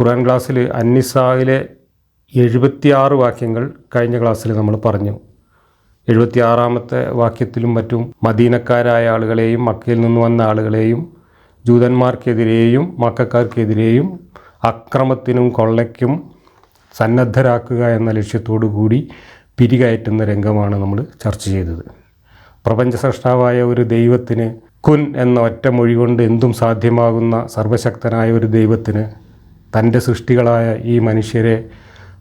ഖുർആൻ ക്ലാസ്സിൽ അന്നിസായിലെ എഴുപത്തിയാറ് വാക്യങ്ങൾ കഴിഞ്ഞ ക്ലാസ്സിൽ നമ്മൾ പറഞ്ഞു. എഴുപത്തിയാറാമത്തെ വാക്യത്തിലും മറ്റും മദീനക്കാരായ ആളുകളെയും മക്കയിൽ നിന്ന് വന്ന ആളുകളെയും ജൂതന്മാർക്കെതിരെയും മക്കാർക്കെതിരെയും അക്രമത്തിനും കൊള്ളയ്ക്കും സന്നദ്ധരാക്കുക എന്ന ലക്ഷ്യത്തോടു കൂടി പിരികയറ്റുന്ന രംഗമാണ് നമ്മൾ ചർച്ച ചെയ്തത്. പ്രപഞ്ച സൃഷ്ടാവായ ഒരു ദൈവത്തിന് കുൻ എന്ന ഒറ്റ മൊഴി കൊണ്ട് എന്തും സാധ്യമാകുന്ന സർവശക്തനായ ഒരു ദൈവത്തിന് തന്റെ സൃഷ്ടികളായ ഈ മനുഷ്യരെ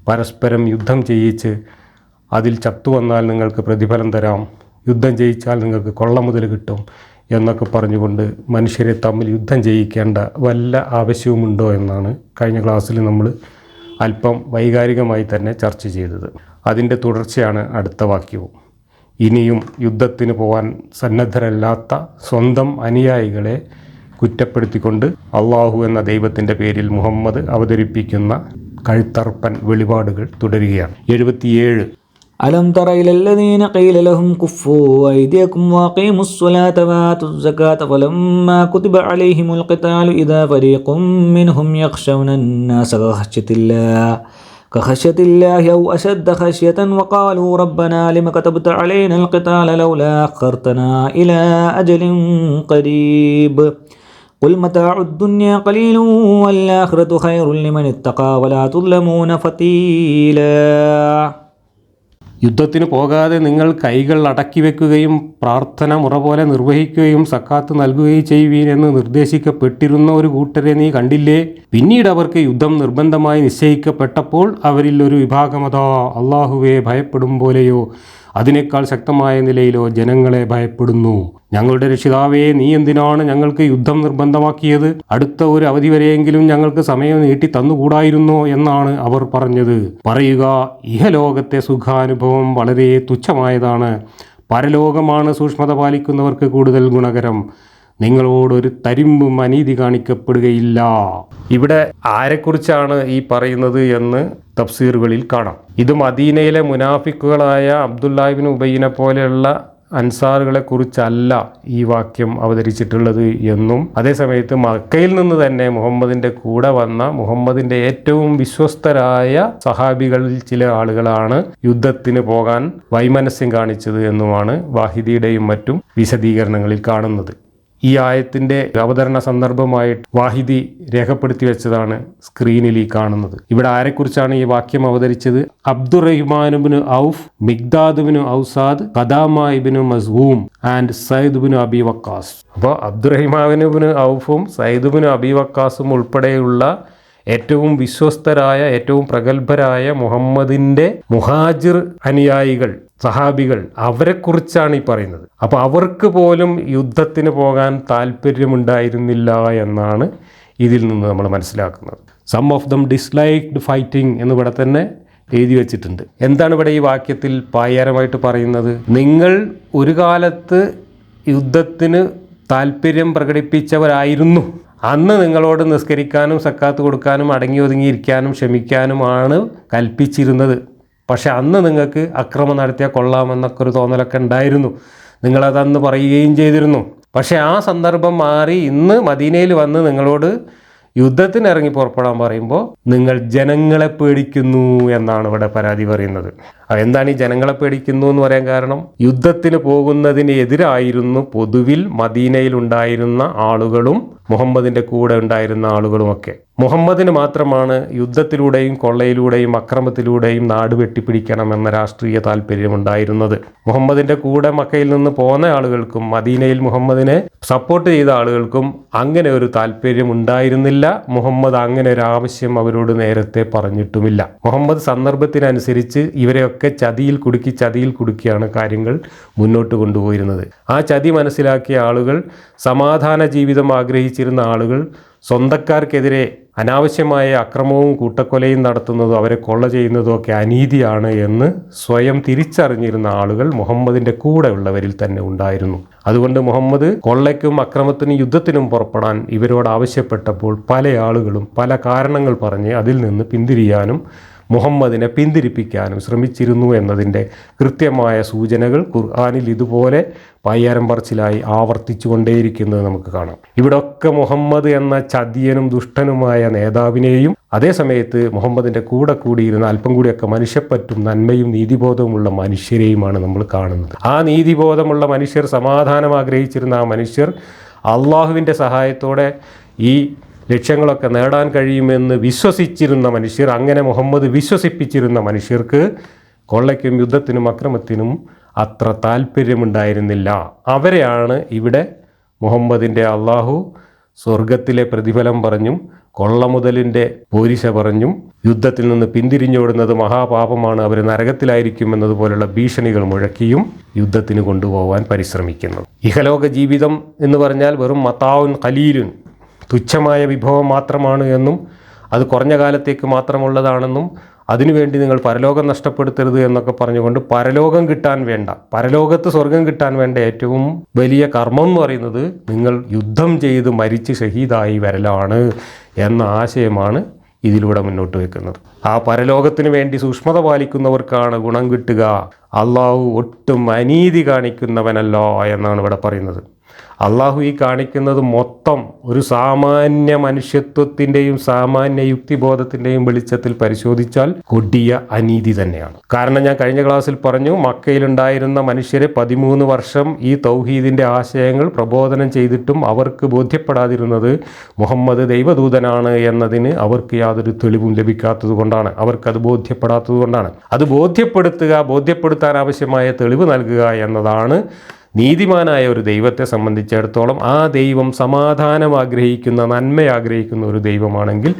പരസ്പരം യുദ്ധം ചെയ്യിച്ച് അതിൽ ചത്തു വന്നാൽ നിങ്ങൾക്ക് പ്രതിഫലം തരാം യുദ്ധം ജയിച്ചാൽ നിങ്ങൾക്ക് കൊള്ള മുതൽ കിട്ടും എന്നൊക്കെ പറഞ്ഞുകൊണ്ട് മനുഷ്യരെ തമ്മിൽ യുദ്ധം ചെയ്യിക്കേണ്ട വല്ല ആവശ്യവുമുണ്ടോ എന്നാണ് കഴിഞ്ഞ ക്ലാസ്സിൽ നമ്മൾ അല്പം വൈകാരികമായി തന്നെ ചർച്ച ചെയ്തത്. അതിന്റെ തുടർച്ചയാണ് അടുത്ത വാക്യവും. ഇനിയും യുദ്ധത്തിന് പോകാൻ സന്നദ്ധരല്ലാത്ത സ്വന്തം അനുയായികളെ കുറ്റപ്പെടുത്തിക്കൊണ്ട് അള്ളാഹു എന്ന ദൈവത്തിൻ്റെ പേരിൽ മുഹമ്മദ് അവതരിപ്പിക്കുന്ന കഴുത്തർപ്പൻ വെളിപാടുകൾ തുടരുകയാണ് എഴുപത്തിയേഴ് ألم تر إلى الذين قيل لهم كفوا أيديكم وأقيموا الصلاة وآتوا الزكاة فلما كتب عليهم القتال إذا فريق منهم يخشون الناس كخشية الله كخشية الله أو أشد خشية وقالوا ربنا لم كتبت علينا القتال لولا أخرتنا إلى أجل قريب قل متاع الدنيا قليل والآخرة خير لمن اتقى ولا تظلمون فتيلا യുദ്ധത്തിന് പോകാതെ നിങ്ങൾ കൈകൾ അടക്കി വെക്കുകയും പ്രാർത്ഥന മുറ പോലെ നിർവഹിക്കുകയും സക്കാത്ത് നൽകുകയും ചെയ്യുവീൻ എന്ന് നിർദ്ദേശിക്കപ്പെട്ടിരുന്ന ഒരു കൂട്ടരെ നീ കണ്ടില്ലേ പിന്നീട് അവർക്ക് യുദ്ധം നിർബന്ധമായി നിശ്ചയിക്കപ്പെട്ടപ്പോൾ അവരിൽ ഒരു വിഭാഗമതാ അള്ളാഹുവെ ഭയപ്പെടും പോലെയോ അതിനേക്കാൾ ശക്തമായ നിലയിലോ ജനങ്ങളെ ഭയപ്പെടുന്നു. ഞങ്ങളുടെ രക്ഷിതാവേ നീ എന്തിനാണ് ഞങ്ങൾക്ക് യുദ്ധം നിർബന്ധമാക്കിയത്? അടുത്ത ഒരു അവധി വരെയെങ്കിലും ഞങ്ങൾക്ക് സമയം നീട്ടി തന്നുകൂടായിരുന്നോ എന്നാണ് അവർ പറഞ്ഞത്. പറയുക ഇഹലോകത്തെ സുഖാനുഭവം വളരെ തുച്ഛമായതാണ്. പരലോകമാണ് സൂക്ഷ്മത പാലിക്കുന്നവർക്ക് കൂടുതൽ ഗുണകരം. നിങ്ങളോട് ഒരു തരിമ്പും അനീതി കാണിക്കപ്പെടുകയില്ല. ഇവിടെ ആരെക്കുറിച്ചാണ് ഈ പറയുന്നത് എന്ന് തഫ്സീറുകളിൽ കാണാം. ഇത് മദീനയിലെ മുനാഫിക്കുകളായ അബ്ദുല്ലാഹിബിൻ ഉബൈനെ പോലെയുള്ള അൻസാറുകളെ കുറിച്ചല്ല ഈ വാക്യം അവതരിച്ചിട്ടുള്ളത് എന്നും അതേസമയത്ത് മക്കയിൽ നിന്ന് തന്നെ മുഹമ്മദിന്റെ കൂടെ വന്ന മുഹമ്മദിന്റെ ഏറ്റവും വിശ്വസ്തരായ സഹാബികളിൽ ചില ആളുകളാണ് യുദ്ധത്തിന് പോകാൻ വൈമനസ്യം കാണിച്ചത് എന്നുമാണ് വാഹിദിയുടെയും മറ്റും വിശദീകരണങ്ങളിൽ കാണുന്നത്. ഈ ആയത്തിന്റെ അവതരണ സന്ദർഭമായിട്ട് വാഹിദി രേഖപ്പെടുത്തി വെച്ചതാണ് സ്ക്രീനിൽ ഈ കാണുന്നത്. ഇവിടെ ആരെക്കുറിച്ചാണ് ഈ വാക്യം അവതരിച്ചത്? അബ്ദുറഹിമാനുബിന് ഔഫ് മിഗ്ദാദുബിന് ഔസാദ് കദാമായിബിന് മസ്ഹൂം ആൻഡ് സയ്ദുബിന് അബി വക്കാസ്. അപ്പോൾ അബ്ദുറഹിമാനുബിന് ഔഫും സയ്ദുബിന് അബി വക്കാസും ഉൾപ്പെടെയുള്ള ഏറ്റവും വിശ്വസ്തരായ ഏറ്റവും പ്രഗത്ഭരായ മുഹമ്മദിന്റെ മുഹാജിർ അനുയായികൾ സഹാബികൾ അവരെക്കുറിച്ചാണ് ഈ പറയുന്നത്. അപ്പോൾ അവർക്ക് പോലും യുദ്ധത്തിന് പോകാൻ താല്പര്യമുണ്ടായിരുന്നില്ല എന്നാണ് ഇതിൽ നിന്ന് നമ്മൾ മനസ്സിലാക്കുന്നത്. Some of them disliked fighting എന്നിവിടെ തന്നെ എഴുതി വെച്ചിട്ടുണ്ട്. എന്താണ് ഇവിടെ ഈ വാക്യത്തിൽ പായാരമായിട്ട് പറയുന്നത്? നിങ്ങൾ ഒരു കാലത്ത് യുദ്ധത്തിന് താല്പര്യം പ്രകടിപ്പിച്ചവരായിരുന്നു. അന്ന് നിങ്ങളോട് നിസ്കരിക്കാനും സക്കാത്ത് കൊടുക്കാനും അടങ്ങി ഒതുങ്ങിയിരിക്കാനും ക്ഷമിക്കാനുമാണ് കൽപ്പിച്ചിരുന്നത്. പക്ഷെ അന്ന് നിങ്ങൾക്ക് അക്രമം നടത്തിയാൽ കൊള്ളാമെന്നൊക്കെ ഒരു തോന്നലൊക്കെ ഉണ്ടായിരുന്നു. നിങ്ങളതന്ന് പറയുകയും ചെയ്തിരുന്നു. പക്ഷെ ആ സന്ദർഭം മാറി ഇന്ന് മദീനയിൽ വന്ന് നിങ്ങളോട് യുദ്ധത്തിന് ഇറങ്ങി പുറപ്പെടാൻ പറയുമ്പോൾ നിങ്ങൾ ജനങ്ങളെ പേടിക്കുന്നു എന്നാണ് ഇവിടെ പരാതി പറയുന്നത്. എന്താണ് ഈ ജനങ്ങളെ പേടിക്കുന്നു എന്ന് പറയാൻ കാരണം? യുദ്ധത്തിന് പോകുന്നതിന് എതിരായിരുന്നു പൊതുവിൽ മദീനയിൽ ഉണ്ടായിരുന്ന ആളുകളും മുഹമ്മദിന്റെ കൂടെ ഉണ്ടായിരുന്ന ആളുകളുമൊക്കെ. മുഹമ്മദിന് മാത്രമാണ് യുദ്ധത്തിലൂടെയും കൊള്ളയിലൂടെയും അക്രമത്തിലൂടെയും നാട് വെട്ടിപ്പിടിക്കണമെന്ന രാഷ്ട്രീയ താല്പര്യമുണ്ടായിരുന്നത്. മുഹമ്മദിന്റെ കൂടെ മക്കയിൽ നിന്ന് പോന്ന ആളുകൾക്കും മദീനയിൽ മുഹമ്മദിനെ സപ്പോർട്ട് ചെയ്ത ആളുകൾക്കും അങ്ങനെ ഒരു താല്പര്യം ഉണ്ടായിരുന്നില്ല മുഹമ്മദ് അങ്ങനെ ഒരു ആവശ്യം അവരോട് നേരത്തെ പറഞ്ഞിട്ടുമില്ല. മുഹമ്മദ് സന്ദർഭത്തിനനുസരിച്ച് ഇവരെയൊക്കെ ചതിയിൽ കുടുക്കി ചതിയിൽ കുടുക്കിയാണ് കാര്യങ്ങൾ മുന്നോട്ട് കൊണ്ടുപോയിരുന്നത്. ആ ചതി മനസ്സിലാക്കിയ ആളുകൾ സമാധാന ജീവിതം ആഗ്രഹിച്ചിരുന്ന ആളുകൾ സ്വന്തക്കാർക്കെതിരെ അനാവശ്യമായ അക്രമവും കൂട്ടക്കൊലയും നടത്തുന്നതും അവരെ കൊള്ള ചെയ്യുന്നതും ഒക്കെ അനീതിയാണ് എന്ന് സ്വയം തിരിച്ചറിഞ്ഞിരുന്ന ആളുകൾ മുഹമ്മദിന്റെ കൂടെ ഉള്ളവരിൽ തന്നെ ഉണ്ടായിരുന്നു. അതുകൊണ്ട് മുഹമ്മദ് കൊള്ളയ്ക്കും അക്രമത്തിനും യുദ്ധത്തിനും പുറപ്പെടാൻ ഇവരോട് ആവശ്യപ്പെട്ടപ്പോൾ പല ആളുകളും പല കാരണങ്ങൾ പറഞ്ഞ് അതിൽ നിന്ന് പിന്തിരിയാനും മുഹമ്മദിനെ പിന്തിരിപ്പിക്കാനും ശ്രമിച്ചിരുന്നു എന്നതിന്റെ കൃത്യമായ സൂചനകൾ ഖുർആാനിൽ ഇതുപോലെ പയ്യാരം പറച്ചിലായി ആവർത്തിച്ചുകൊണ്ടേയിരിക്കുന്നത് നമുക്ക് കാണാം. ഇവിടൊക്കെ മുഹമ്മദ് എന്ന ചതിയനും ദുഷ്ടനുമായ നേതാവിനെയും അതേസമയത്ത് മുഹമ്മദിന്റെ കൂടെ കൂടിയിരുന്ന അല്പം കൂടിയൊക്കെ മനുഷ്യപ്പറ്റും നന്മയും നീതിബോധവുമുള്ള മനുഷ്യരെയുമാണ് നമ്മൾ കാണുന്നത്. ആ നീതിബോധമുള്ള മനുഷ്യർ സമാധാനം ആഗ്രഹിച്ചിരുന്ന ആ മനുഷ്യർ അള്ളാഹുവിന്റെ സഹായത്തോടെ ഈ ലക്ഷ്യങ്ങളൊക്കെ നേടാൻ കഴിയുമെന്ന് വിശ്വസിച്ചിരുന്ന മനുഷ്യർ അങ്ങനെ മുഹമ്മദ് വിശ്വസിപ്പിച്ചിരുന്ന മനുഷ്യർക്ക് കൊള്ളയ്ക്കും യുദ്ധത്തിനും അക്രമത്തിനും അത്ര താല്പര്യമുണ്ടായിരുന്നില്ല അവരെയാണ് ഇവിടെ മുഹമ്മദിന്റെ അള്ളാഹു സ്വർഗത്തിലെ പ്രതിഫലം പറഞ്ഞും കൊള്ളമുതലിന്റെ പോരിശ പറഞ്ഞും യുദ്ധത്തിൽ നിന്ന് പിന്തിരിഞ്ഞോടുന്നത് മഹാപാപമാണ് അവർ നരകത്തിലായിരിക്കും എന്നതുപോലുള്ള ഭീഷണികൾ മുഴക്കിയും യുദ്ധത്തിന് കൊണ്ടുപോകാൻ പരിശ്രമിക്കുന്നു. ഇഹലോക ജീവിതം എന്ന് പറഞ്ഞാൽ വെറും മത്താവുൻ ഖലീലുൻ. തുച്ഛമായ വിഭവം മാത്രമാണ് എന്നും അത് കുറഞ്ഞ കാലത്തേക്ക് മാത്രമുള്ളതാണെന്നും അതിനുവേണ്ടി നിങ്ങൾ പരലോകം നഷ്ടപ്പെടുത്തരുത് എന്നൊക്കെ പറഞ്ഞുകൊണ്ട് പരലോകം കിട്ടാൻ വേണ്ട പരലോകത്ത് സ്വർഗം കിട്ടാൻ വേണ്ട ഏറ്റവും വലിയ കർമ്മം എന്ന് പറയുന്നത് നിങ്ങൾ യുദ്ധം ചെയ്ത് മരിച്ച് ഷഹീദായി വരലാണ് എന്ന ആശയമാണ് ഇതിലൂടെ മുന്നോട്ട് വെക്കുന്നത്. ആ പരലോകത്തിന് വേണ്ടി സൂക്ഷ്മത പാലിക്കുന്നവർക്കാണ് ഗുണം കിട്ടുക. അള്ളാഹു ഒട്ടും അനീതി കാണിക്കുന്നവനല്ലോ എന്നാണ് ഇവിടെ പറയുന്നത്. അള്ളാഹു ഈ കാണിക്കുന്നത് മൊത്തം ഒരു സാമാന്യ മനുഷ്യത്വത്തിന്റെയും സാമാന്യ യുക്തിബോധത്തിന്റെയും വെളിച്ചത്തിൽ പരിശോധിച്ചാൽ കൊടിയ അനീതി തന്നെയാണ്. കാരണം ഞാൻ കഴിഞ്ഞ ക്ലാസ്സിൽ പറഞ്ഞു മക്കയിലുണ്ടായിരുന്ന മനുഷ്യരെ പതിമൂന്ന് വർഷം ഈ തൗഹീദിന്റെ ആശയങ്ങൾ പ്രബോധനം ചെയ്തിട്ടും അവർക്ക് ബോധ്യപ്പെടാതിരുന്നത് മുഹമ്മദ് ദൈവദൂതനാണ് എന്നതിന് അവർക്ക് യാതൊരു തെളിവും ലഭിക്കാത്തത് കൊണ്ടാണ്. അവർക്കത് ബോധ്യപ്പെടാത്തത് കൊണ്ടാണ്. അത് ബോധ്യപ്പെടുത്തുക ബോധ്യപ്പെടുത്താൻ ആവശ്യമായ തെളിവ് നൽകുക എന്നതാണ് നീതിമാനായ ഒരു ദൈവത്തെ സംബന്ധിച്ചിടത്തോളം ആ ദൈവം സമാധാനം ആഗ്രഹിക്കുന്ന നന്മ ആഗ്രഹിക്കുന്ന ഒരു ദൈവമാണെങ്കിൽ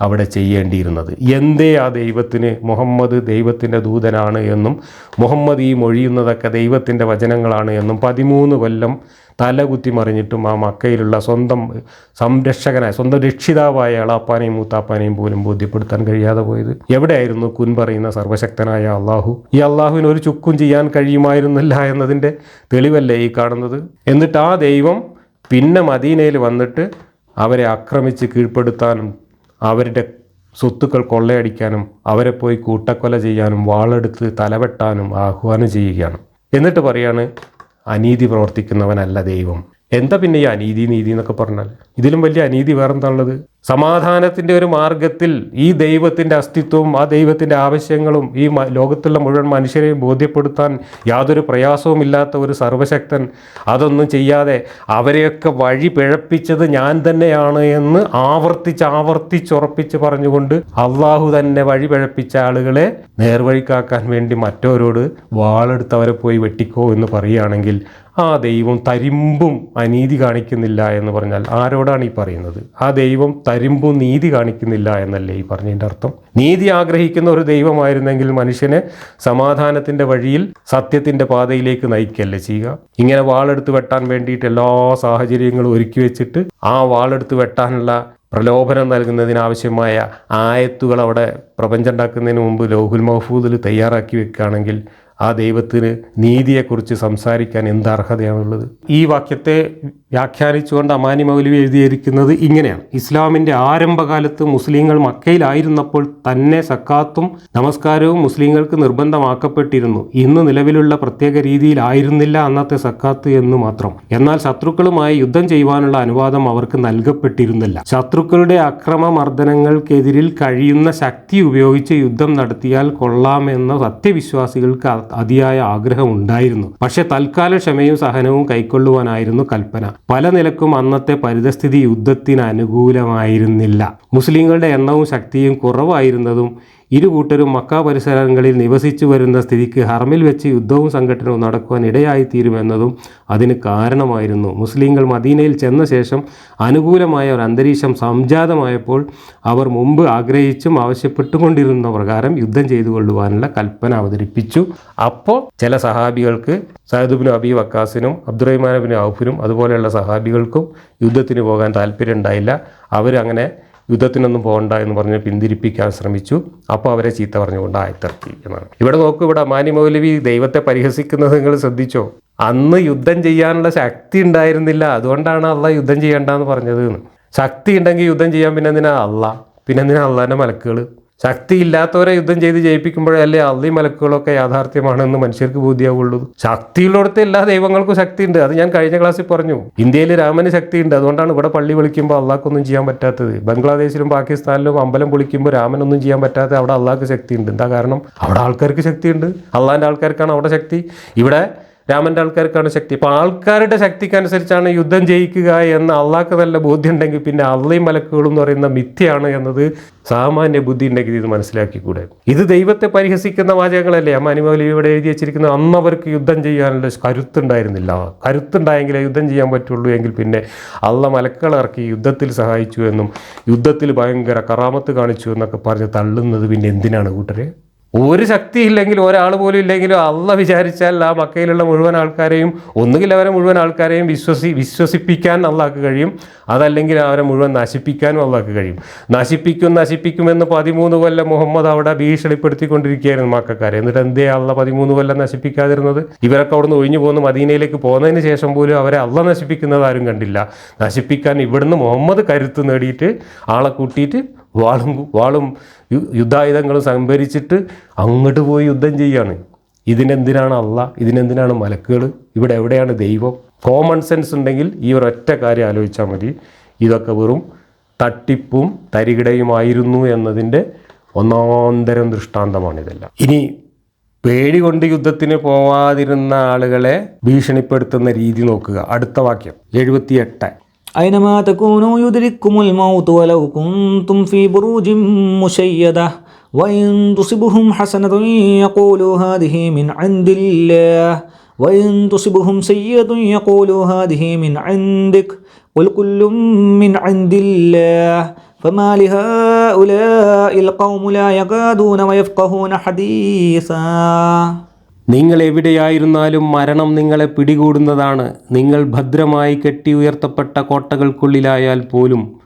അവിടെ ചെയ്യേണ്ടിയിരുന്നത്. എന്തേ ആ ദൈവത്തിന്? മുഹമ്മദ് ദൈവത്തിന്റെ ദൂതനാണ് എന്നും മുഹമ്മദ് ഈ മൊഴിയുന്നതൊക്കെ ദൈവത്തിന്റെ വചനങ്ങളാണ് എന്നും പതിമൂന്ന് കൊല്ലം തലകുത്തി മറിഞ്ഞിട്ടും ആ മക്കയിലുള്ള സ്വന്തം സംരക്ഷകനായ സ്വന്തം രക്ഷിതാവായ അളാപ്പാനെയും മൂത്താപ്പാനെയും പോലും ബോധ്യപ്പെടുത്താൻ കഴിയാതെ പോയത്. എവിടെയായിരുന്നു കുൻ പറയുന്ന സർവശക്തനായ അള്ളാഹു? ഈ അള്ളാഹുവിന് ഒരു ചുക്കും ചെയ്യാൻ കഴിയുമായിരുന്നില്ല എന്നതിന്റെ തെളിവല്ലേ ഈ കാണുന്നത്? എന്നിട്ട് ആ ദൈവം പിന്നെ മദീനയിൽ വന്നിട്ട് അവരെ ആക്രമിച്ച് കീഴ്പ്പെടുത്താനും അവരുടെ സ്വത്തുക്കൾ കൊള്ളയടിക്കാനും അവരെ പോയി കൂട്ടക്കൊല ചെയ്യാനും വാളെടുത്ത് തലവെട്ടാനും ആഹ്വാനം ചെയ്യുകയാണ്. എന്നിട്ട് പറയാണ് അനീതി പ്രവർത്തിക്കുന്നവനല്ല ദൈവം. എന്താ പിന്നെ ഈ അനീതി നീതി എന്നൊക്കെ പറഞ്ഞാൽ ഇതിലും വലിയ അനീതി വേറെന്താണുള്ളത്? സമാധാനത്തിന്റെ ഒരു മാർഗത്തിൽ ഈ ദൈവത്തിന്റെ അസ്തിത്വവും ആ ദൈവത്തിന്റെ ആവശ്യങ്ങളും ഈ ലോകത്തുള്ള മുഴുവൻ മനുഷ്യരെയും ബോധ്യപ്പെടുത്താൻ യാതൊരു പ്രയാസവും ഇല്ലാത്ത ഒരു സർവശക്തൻ അതൊന്നും ചെയ്യാതെ അവരെയൊക്കെ വഴി പിഴപ്പിച്ചത് ഞാൻ തന്നെയാണ് എന്ന് ആവർത്തിച്ച് ആവർത്തിച്ചുറപ്പിച്ച് പറഞ്ഞുകൊണ്ട് അള്ളാഹു തന്നെ വഴി പിഴപ്പിച്ച ആളുകളെ നേർവഴിക്കാക്കാൻ വേണ്ടി മറ്റവരോട് വാളെടുത്ത് അവരെ പോയി വെട്ടിക്കോ എന്ന് പറയുകയാണെങ്കിൽ ആ ദൈവം തരിമ്പും അനീതി കാണിക്കുന്നില്ല എന്ന് പറഞ്ഞാൽ ആരോടാണ് ഈ പറയുന്നത്. ആ ദൈവം തരുമ്പും നീതി കാണിക്കുന്നില്ല എന്നല്ലേ ഈ പറഞ്ഞതിന്റെ അർത്ഥം? നീതി ആഗ്രഹിക്കുന്ന ഒരു ദൈവമായിരുന്നെങ്കിൽ മനുഷ്യനെ സമാധാനത്തിന്റെ വഴിയിൽ സത്യത്തിന്റെ പാതയിലേക്ക് നയിക്കല്ലേ ചെയ്യുക? ഇങ്ങനെ വാളെടുത്ത് വെട്ടാൻ വേണ്ടിയിട്ട് എല്ലാ സാഹചര്യങ്ങളും ഒരുക്കി വെച്ചിട്ട് ആ വാളെടുത്ത് വെട്ടാനുള്ള പ്രലോഭനം നൽകുന്നതിനാവശ്യമായ ആയത്തുകൾ അവിടെ പ്രപഞ്ചം ഉണ്ടാക്കുന്നതിന് മുമ്പ് ലോഹുൽ മഹഫൂദിൽ തയ്യാറാക്കി വെക്കുകയാണെങ്കിൽ ആ ദൈവത്തിന് നീതിയെക്കുറിച്ച് സംസാരിക്കാൻ എന്ത് അർഹതയാണുള്ളത്? ഈ വാക്യത്തെ വ്യാഖ്യാനിച്ചുകൊണ്ട് അമാനി മൗലവി എഴുതിയിരിക്കുന്നത് ഇങ്ങനെയാണ്. ഇസ്ലാമിന്റെ ആരംഭകാലത്ത് മുസ്ലിങ്ങൾ മക്കയിലായിരുന്നപ്പോൾ തന്നെ സക്കാത്തും നമസ്കാരവും മുസ്ലിങ്ങൾക്ക് നിർബന്ധമാക്കപ്പെട്ടിരുന്നു. ഇന്ന് നിലവിലുള്ള പ്രത്യേക രീതിയിലായിരുന്നില്ല അന്നത്തെ സക്കാത്ത് എന്ന് മാത്രം. എന്നാൽ ശത്രുക്കളുമായി യുദ്ധം ചെയ്യുവാനുള്ള അനുവാദം അവർക്ക് നൽകപ്പെട്ടിരുന്നില്ല. ശത്രുക്കളുടെ അക്രമമർദ്ദനങ്ങൾക്കെതിരിൽ കഴിയുന്ന ശക്തി ഉപയോഗിച്ച് യുദ്ധം നടത്തിയാൽ കൊള്ളാമെന്ന സത്യവിശ്വാസികൾക്ക് അതിയായ ആഗ്രഹം ഉണ്ടായിരുന്നു. പക്ഷെ തൽക്കാല ക്ഷമയും സഹനവും കൈക്കൊള്ളുവാനായിരുന്നു കൽപ്പന. പല നിലക്കും അന്നത്തെ പരിതസ്ഥിതി യുദ്ധത്തിന് അനുകൂലമായിരുന്നില്ല. മുസ്ലിങ്ങളുടെ എണ്ണവും ശക്തിയും കുറവായിരുന്നതും ഇരു കൂട്ടരും മക്ക പരിസരങ്ങളിൽ നിവസിച്ചു വരുന്ന സ്ഥിതിക്ക് ഹർമിൽ വെച്ച് യുദ്ധവും സംഘടനവും നടക്കുവാൻ ഇടയായിത്തീരുമെന്നതും അതിന് കാരണമായിരുന്നു. മുസ്ലിങ്ങൾ മദീനയിൽ ചെന്ന ശേഷം അനുകൂലമായ ഒരു അന്തരീക്ഷം സംജാതമായപ്പോൾ അവർ മുമ്പ് ആഗ്രഹിച്ചും ആവശ്യപ്പെട്ടുകൊണ്ടിരുന്ന പ്രകാരം യുദ്ധം ചെയ്തു കൊള്ളുവാനുള്ള കൽപ്പന അവതരിപ്പിച്ചു. അപ്പോൾ ചില സഹാബികൾക്ക് സയദുബിൻ അബി വക്കാസിനും അബ്ദുറഹ്മാൻ ബിൻ ഔഫിനും അതുപോലെയുള്ള സഹാബികൾക്കും യുദ്ധത്തിന് പോകാൻ താല്പര്യം ഉണ്ടായില്ല അവരങ്ങനെ യുദ്ധത്തിനൊന്നും പോകണ്ട എന്ന് പറഞ്ഞ് പിന്തിരിപ്പിക്കാൻ ശ്രമിച്ചു. അപ്പോൾ അവരെ ചീത്ത പറഞ്ഞുകൊണ്ട് ആയത്തിറക്കി എന്നാണ്. ഇവിടെ നോക്കൂ ഇവിടെ അമാനി മൗലവി ദൈവത്തെ പരിഹസിക്കുന്നത് നിങ്ങൾ ശ്രദ്ധിച്ചോ? അന്ന് യുദ്ധം ചെയ്യാനുള്ള ശക്തി ഉണ്ടായിരുന്നില്ല. അതുകൊണ്ടാണ് അള്ള യുദ്ധം ചെയ്യേണ്ടെന്ന് പറഞ്ഞത് ശക്തി ഉണ്ടെങ്കിൽ യുദ്ധം ചെയ്യാൻ പിന്നെ എന്തിനാ? അള്ള. പിന്നെ എന്തിനാ അള്ളാന്റെ മലക്കുകൾ? ശക്തി ഇല്ലാത്തവരെ യുദ്ധം ചെയ്ത് ജയിപ്പിക്കുമ്പോഴല്ലേ അള്ളി മലക്കുകളൊക്കെ യാഥാർത്ഥ്യമാണെന്ന് മനുഷ്യർക്ക് ബോധ്യമാവുള്ളൂ ശക്തിയുള്ളിടത്ത് എല്ലാ ദൈവങ്ങൾക്കും ശക്തിയുണ്ട്. അത് ഞാൻ കഴിഞ്ഞ ക്ലാസ്സിൽ പറഞ്ഞു. ഇന്ത്യയിൽ രാമന് ശക്തിയുണ്ട്. അതുകൊണ്ടാണ് ഇവിടെ പള്ളി വിളിക്കുമ്പോൾ അള്ളാഹ്ക്കൊന്നും ചെയ്യാൻ പറ്റാത്തത്. ബംഗ്ലാദേശിലും പാകിസ്ഥാനിലും അമ്പലം വിളിക്കുമ്പോൾ രാമനൊന്നും ചെയ്യാൻ പറ്റാത്ത അവിടെ അള്ളാഹ്ക്ക് ശക്തിയുണ്ട്. എന്താ കാരണം? അവിടെ ആൾക്കാർക്ക് ശക്തിയുണ്ട്. അള്ളാഹിന്റെ ആൾക്കാർക്കാണ് അവിടെ ശക്തി. ഇവിടെ രാമന്റെ ആൾക്കാർക്കാണ് ശക്തി. അപ്പോൾ ആൾക്കാരുടെ ശക്തിക്കനുസരിച്ചാണ് യുദ്ധം ജയിക്കുക എന്ന് അള്ളാഹ്ക്ക് നല്ല ബോധ്യം ഉണ്ടെങ്കിൽ പിന്നെ അള്ളയും മലക്കുകളും എന്ന് പറയുന്ന മിഥ്യയാണ് എന്നത് സാമാന്യ ബുദ്ധി ഉണ്ടെങ്കിൽ ഇത് മനസ്സിലാക്കിക്കൂടെ? ഇത് ദൈവത്തെ പരിഹസിക്കുന്ന വാചകങ്ങളല്ലേ? അമ്മാനിമൗലി ഇവിടെ എഴുതി വെച്ചിരിക്കുന്നത് അന്ന് അവർക്ക് യുദ്ധം ചെയ്യാനുള്ള കരുത്തുണ്ടായിരുന്നില്ല. കരുത്തുണ്ടായെങ്കിലേ യുദ്ധം ചെയ്യാൻ പറ്റുള്ളൂ എങ്കിൽ പിന്നെ അള്ള മലക്കളിറക്കി യുദ്ധത്തിൽ സഹായിച്ചു എന്നും യുദ്ധത്തിൽ ഭയങ്കര കറാമത്ത് കാണിച്ചു എന്നൊക്കെ പറഞ്ഞ് തള്ളുന്നത് പിന്നെ എന്തിനാണ് കൂട്ടരെ? ഒരു ശക്തി ഇല്ലെങ്കിൽ ഒരാൾ പോലും ഇല്ലെങ്കിലും അല്ല വിചാരിച്ചാൽ ആ മക്കയിലുള്ള മുഴുവൻ ആൾക്കാരെയും ഒന്നുകിൽ അവരെ മുഴുവൻ ആൾക്കാരെയും വിശ്വസി വിശ്വസിപ്പിക്കാൻ അള്ളാക്ക് കഴിയും. അതല്ലെങ്കിൽ അവരെ മുഴുവൻ നശിപ്പിക്കാനും അള്ളാക്ക് കഴിയും. നശിപ്പിക്കും നശിപ്പിക്കുമെന്ന് പതിമൂന്ന് കൊല്ലം മുഹമ്മദ് അവിടെ ഭീഷണിപ്പെടുത്തിക്കൊണ്ടിരിക്കുകയായിരുന്നു മക്കാരെ. എന്നിട്ട് എന്തേ അള്ള പതിമൂന്ന് കൊല്ലം നശിപ്പിക്കാതിരുന്നത്? ഇവരൊക്കെ അവിടുന്ന് ഒഴിഞ്ഞു പോകുന്ന മദീനയിലേക്ക് പോകുന്നതിന് ശേഷം പോലും അവരെ അള്ള നശിപ്പിക്കുന്നത് ആരും കണ്ടില്ല. നശിപ്പിക്കാൻ ഇവിടുന്ന് മുഹമ്മദ് കരുത്ത് നേടിയിട്ട് ആളെ കൂട്ടിയിട്ട് വാളും വാളും യുദ്ധായുധങ്ങളും സംഭരിച്ചിട്ട് അങ്ങോട്ട് പോയി യുദ്ധം ചെയ്യാണ്. ഇതിനെന്തിനാണ് അല്ല ഇതിനെന്തിനാണ് മലക്കുകൾ ഇവിടെ എവിടെയാണ് ദൈവം? കോമൺ സെൻസ് ഉണ്ടെങ്കിൽ ഈ ഒരൊറ്റ കാര്യം ആലോചിച്ചാൽ മതി. ഇതൊക്കെ വെറും തട്ടിപ്പും തരികിടയുമായിരുന്നു എന്നതിന്റെ ഒന്നാന്തരം ദൃഷ്ടാന്തമാണിതെല്ലാം ഇനി പേടി കൊണ്ട് യുദ്ധത്തിന് പോവാതിരുന്ന ആളുകളെ ഭീഷണിപ്പെടുത്തുന്ന രീതി നോക്കുക. അടുത്ത വാക്യം എഴുപത്തിയെട്ട്. أينما تكونوا يدرككم الموت ولو كنتم في بروج مشيدة وإن تصبهم حسنة يقولوا هذه من عند الله وإن تصبهم سيئة يقولوا هذه من عندك قل كل من عند الله فما لهؤلاء القوم لا يكادون ويفقهون حديثا. നിങ്ങൾ എവിടെയായിരുന്നാലും മരണം നിങ്ങളെ പിടികൂടുന്നതാണ്. നിങ്ങൾ ഭദ്രമായി കെട്ടി ഉയർത്തപ്പെട്ട കോട്ടകൾക്കുള്ളിലായാൽ പോലും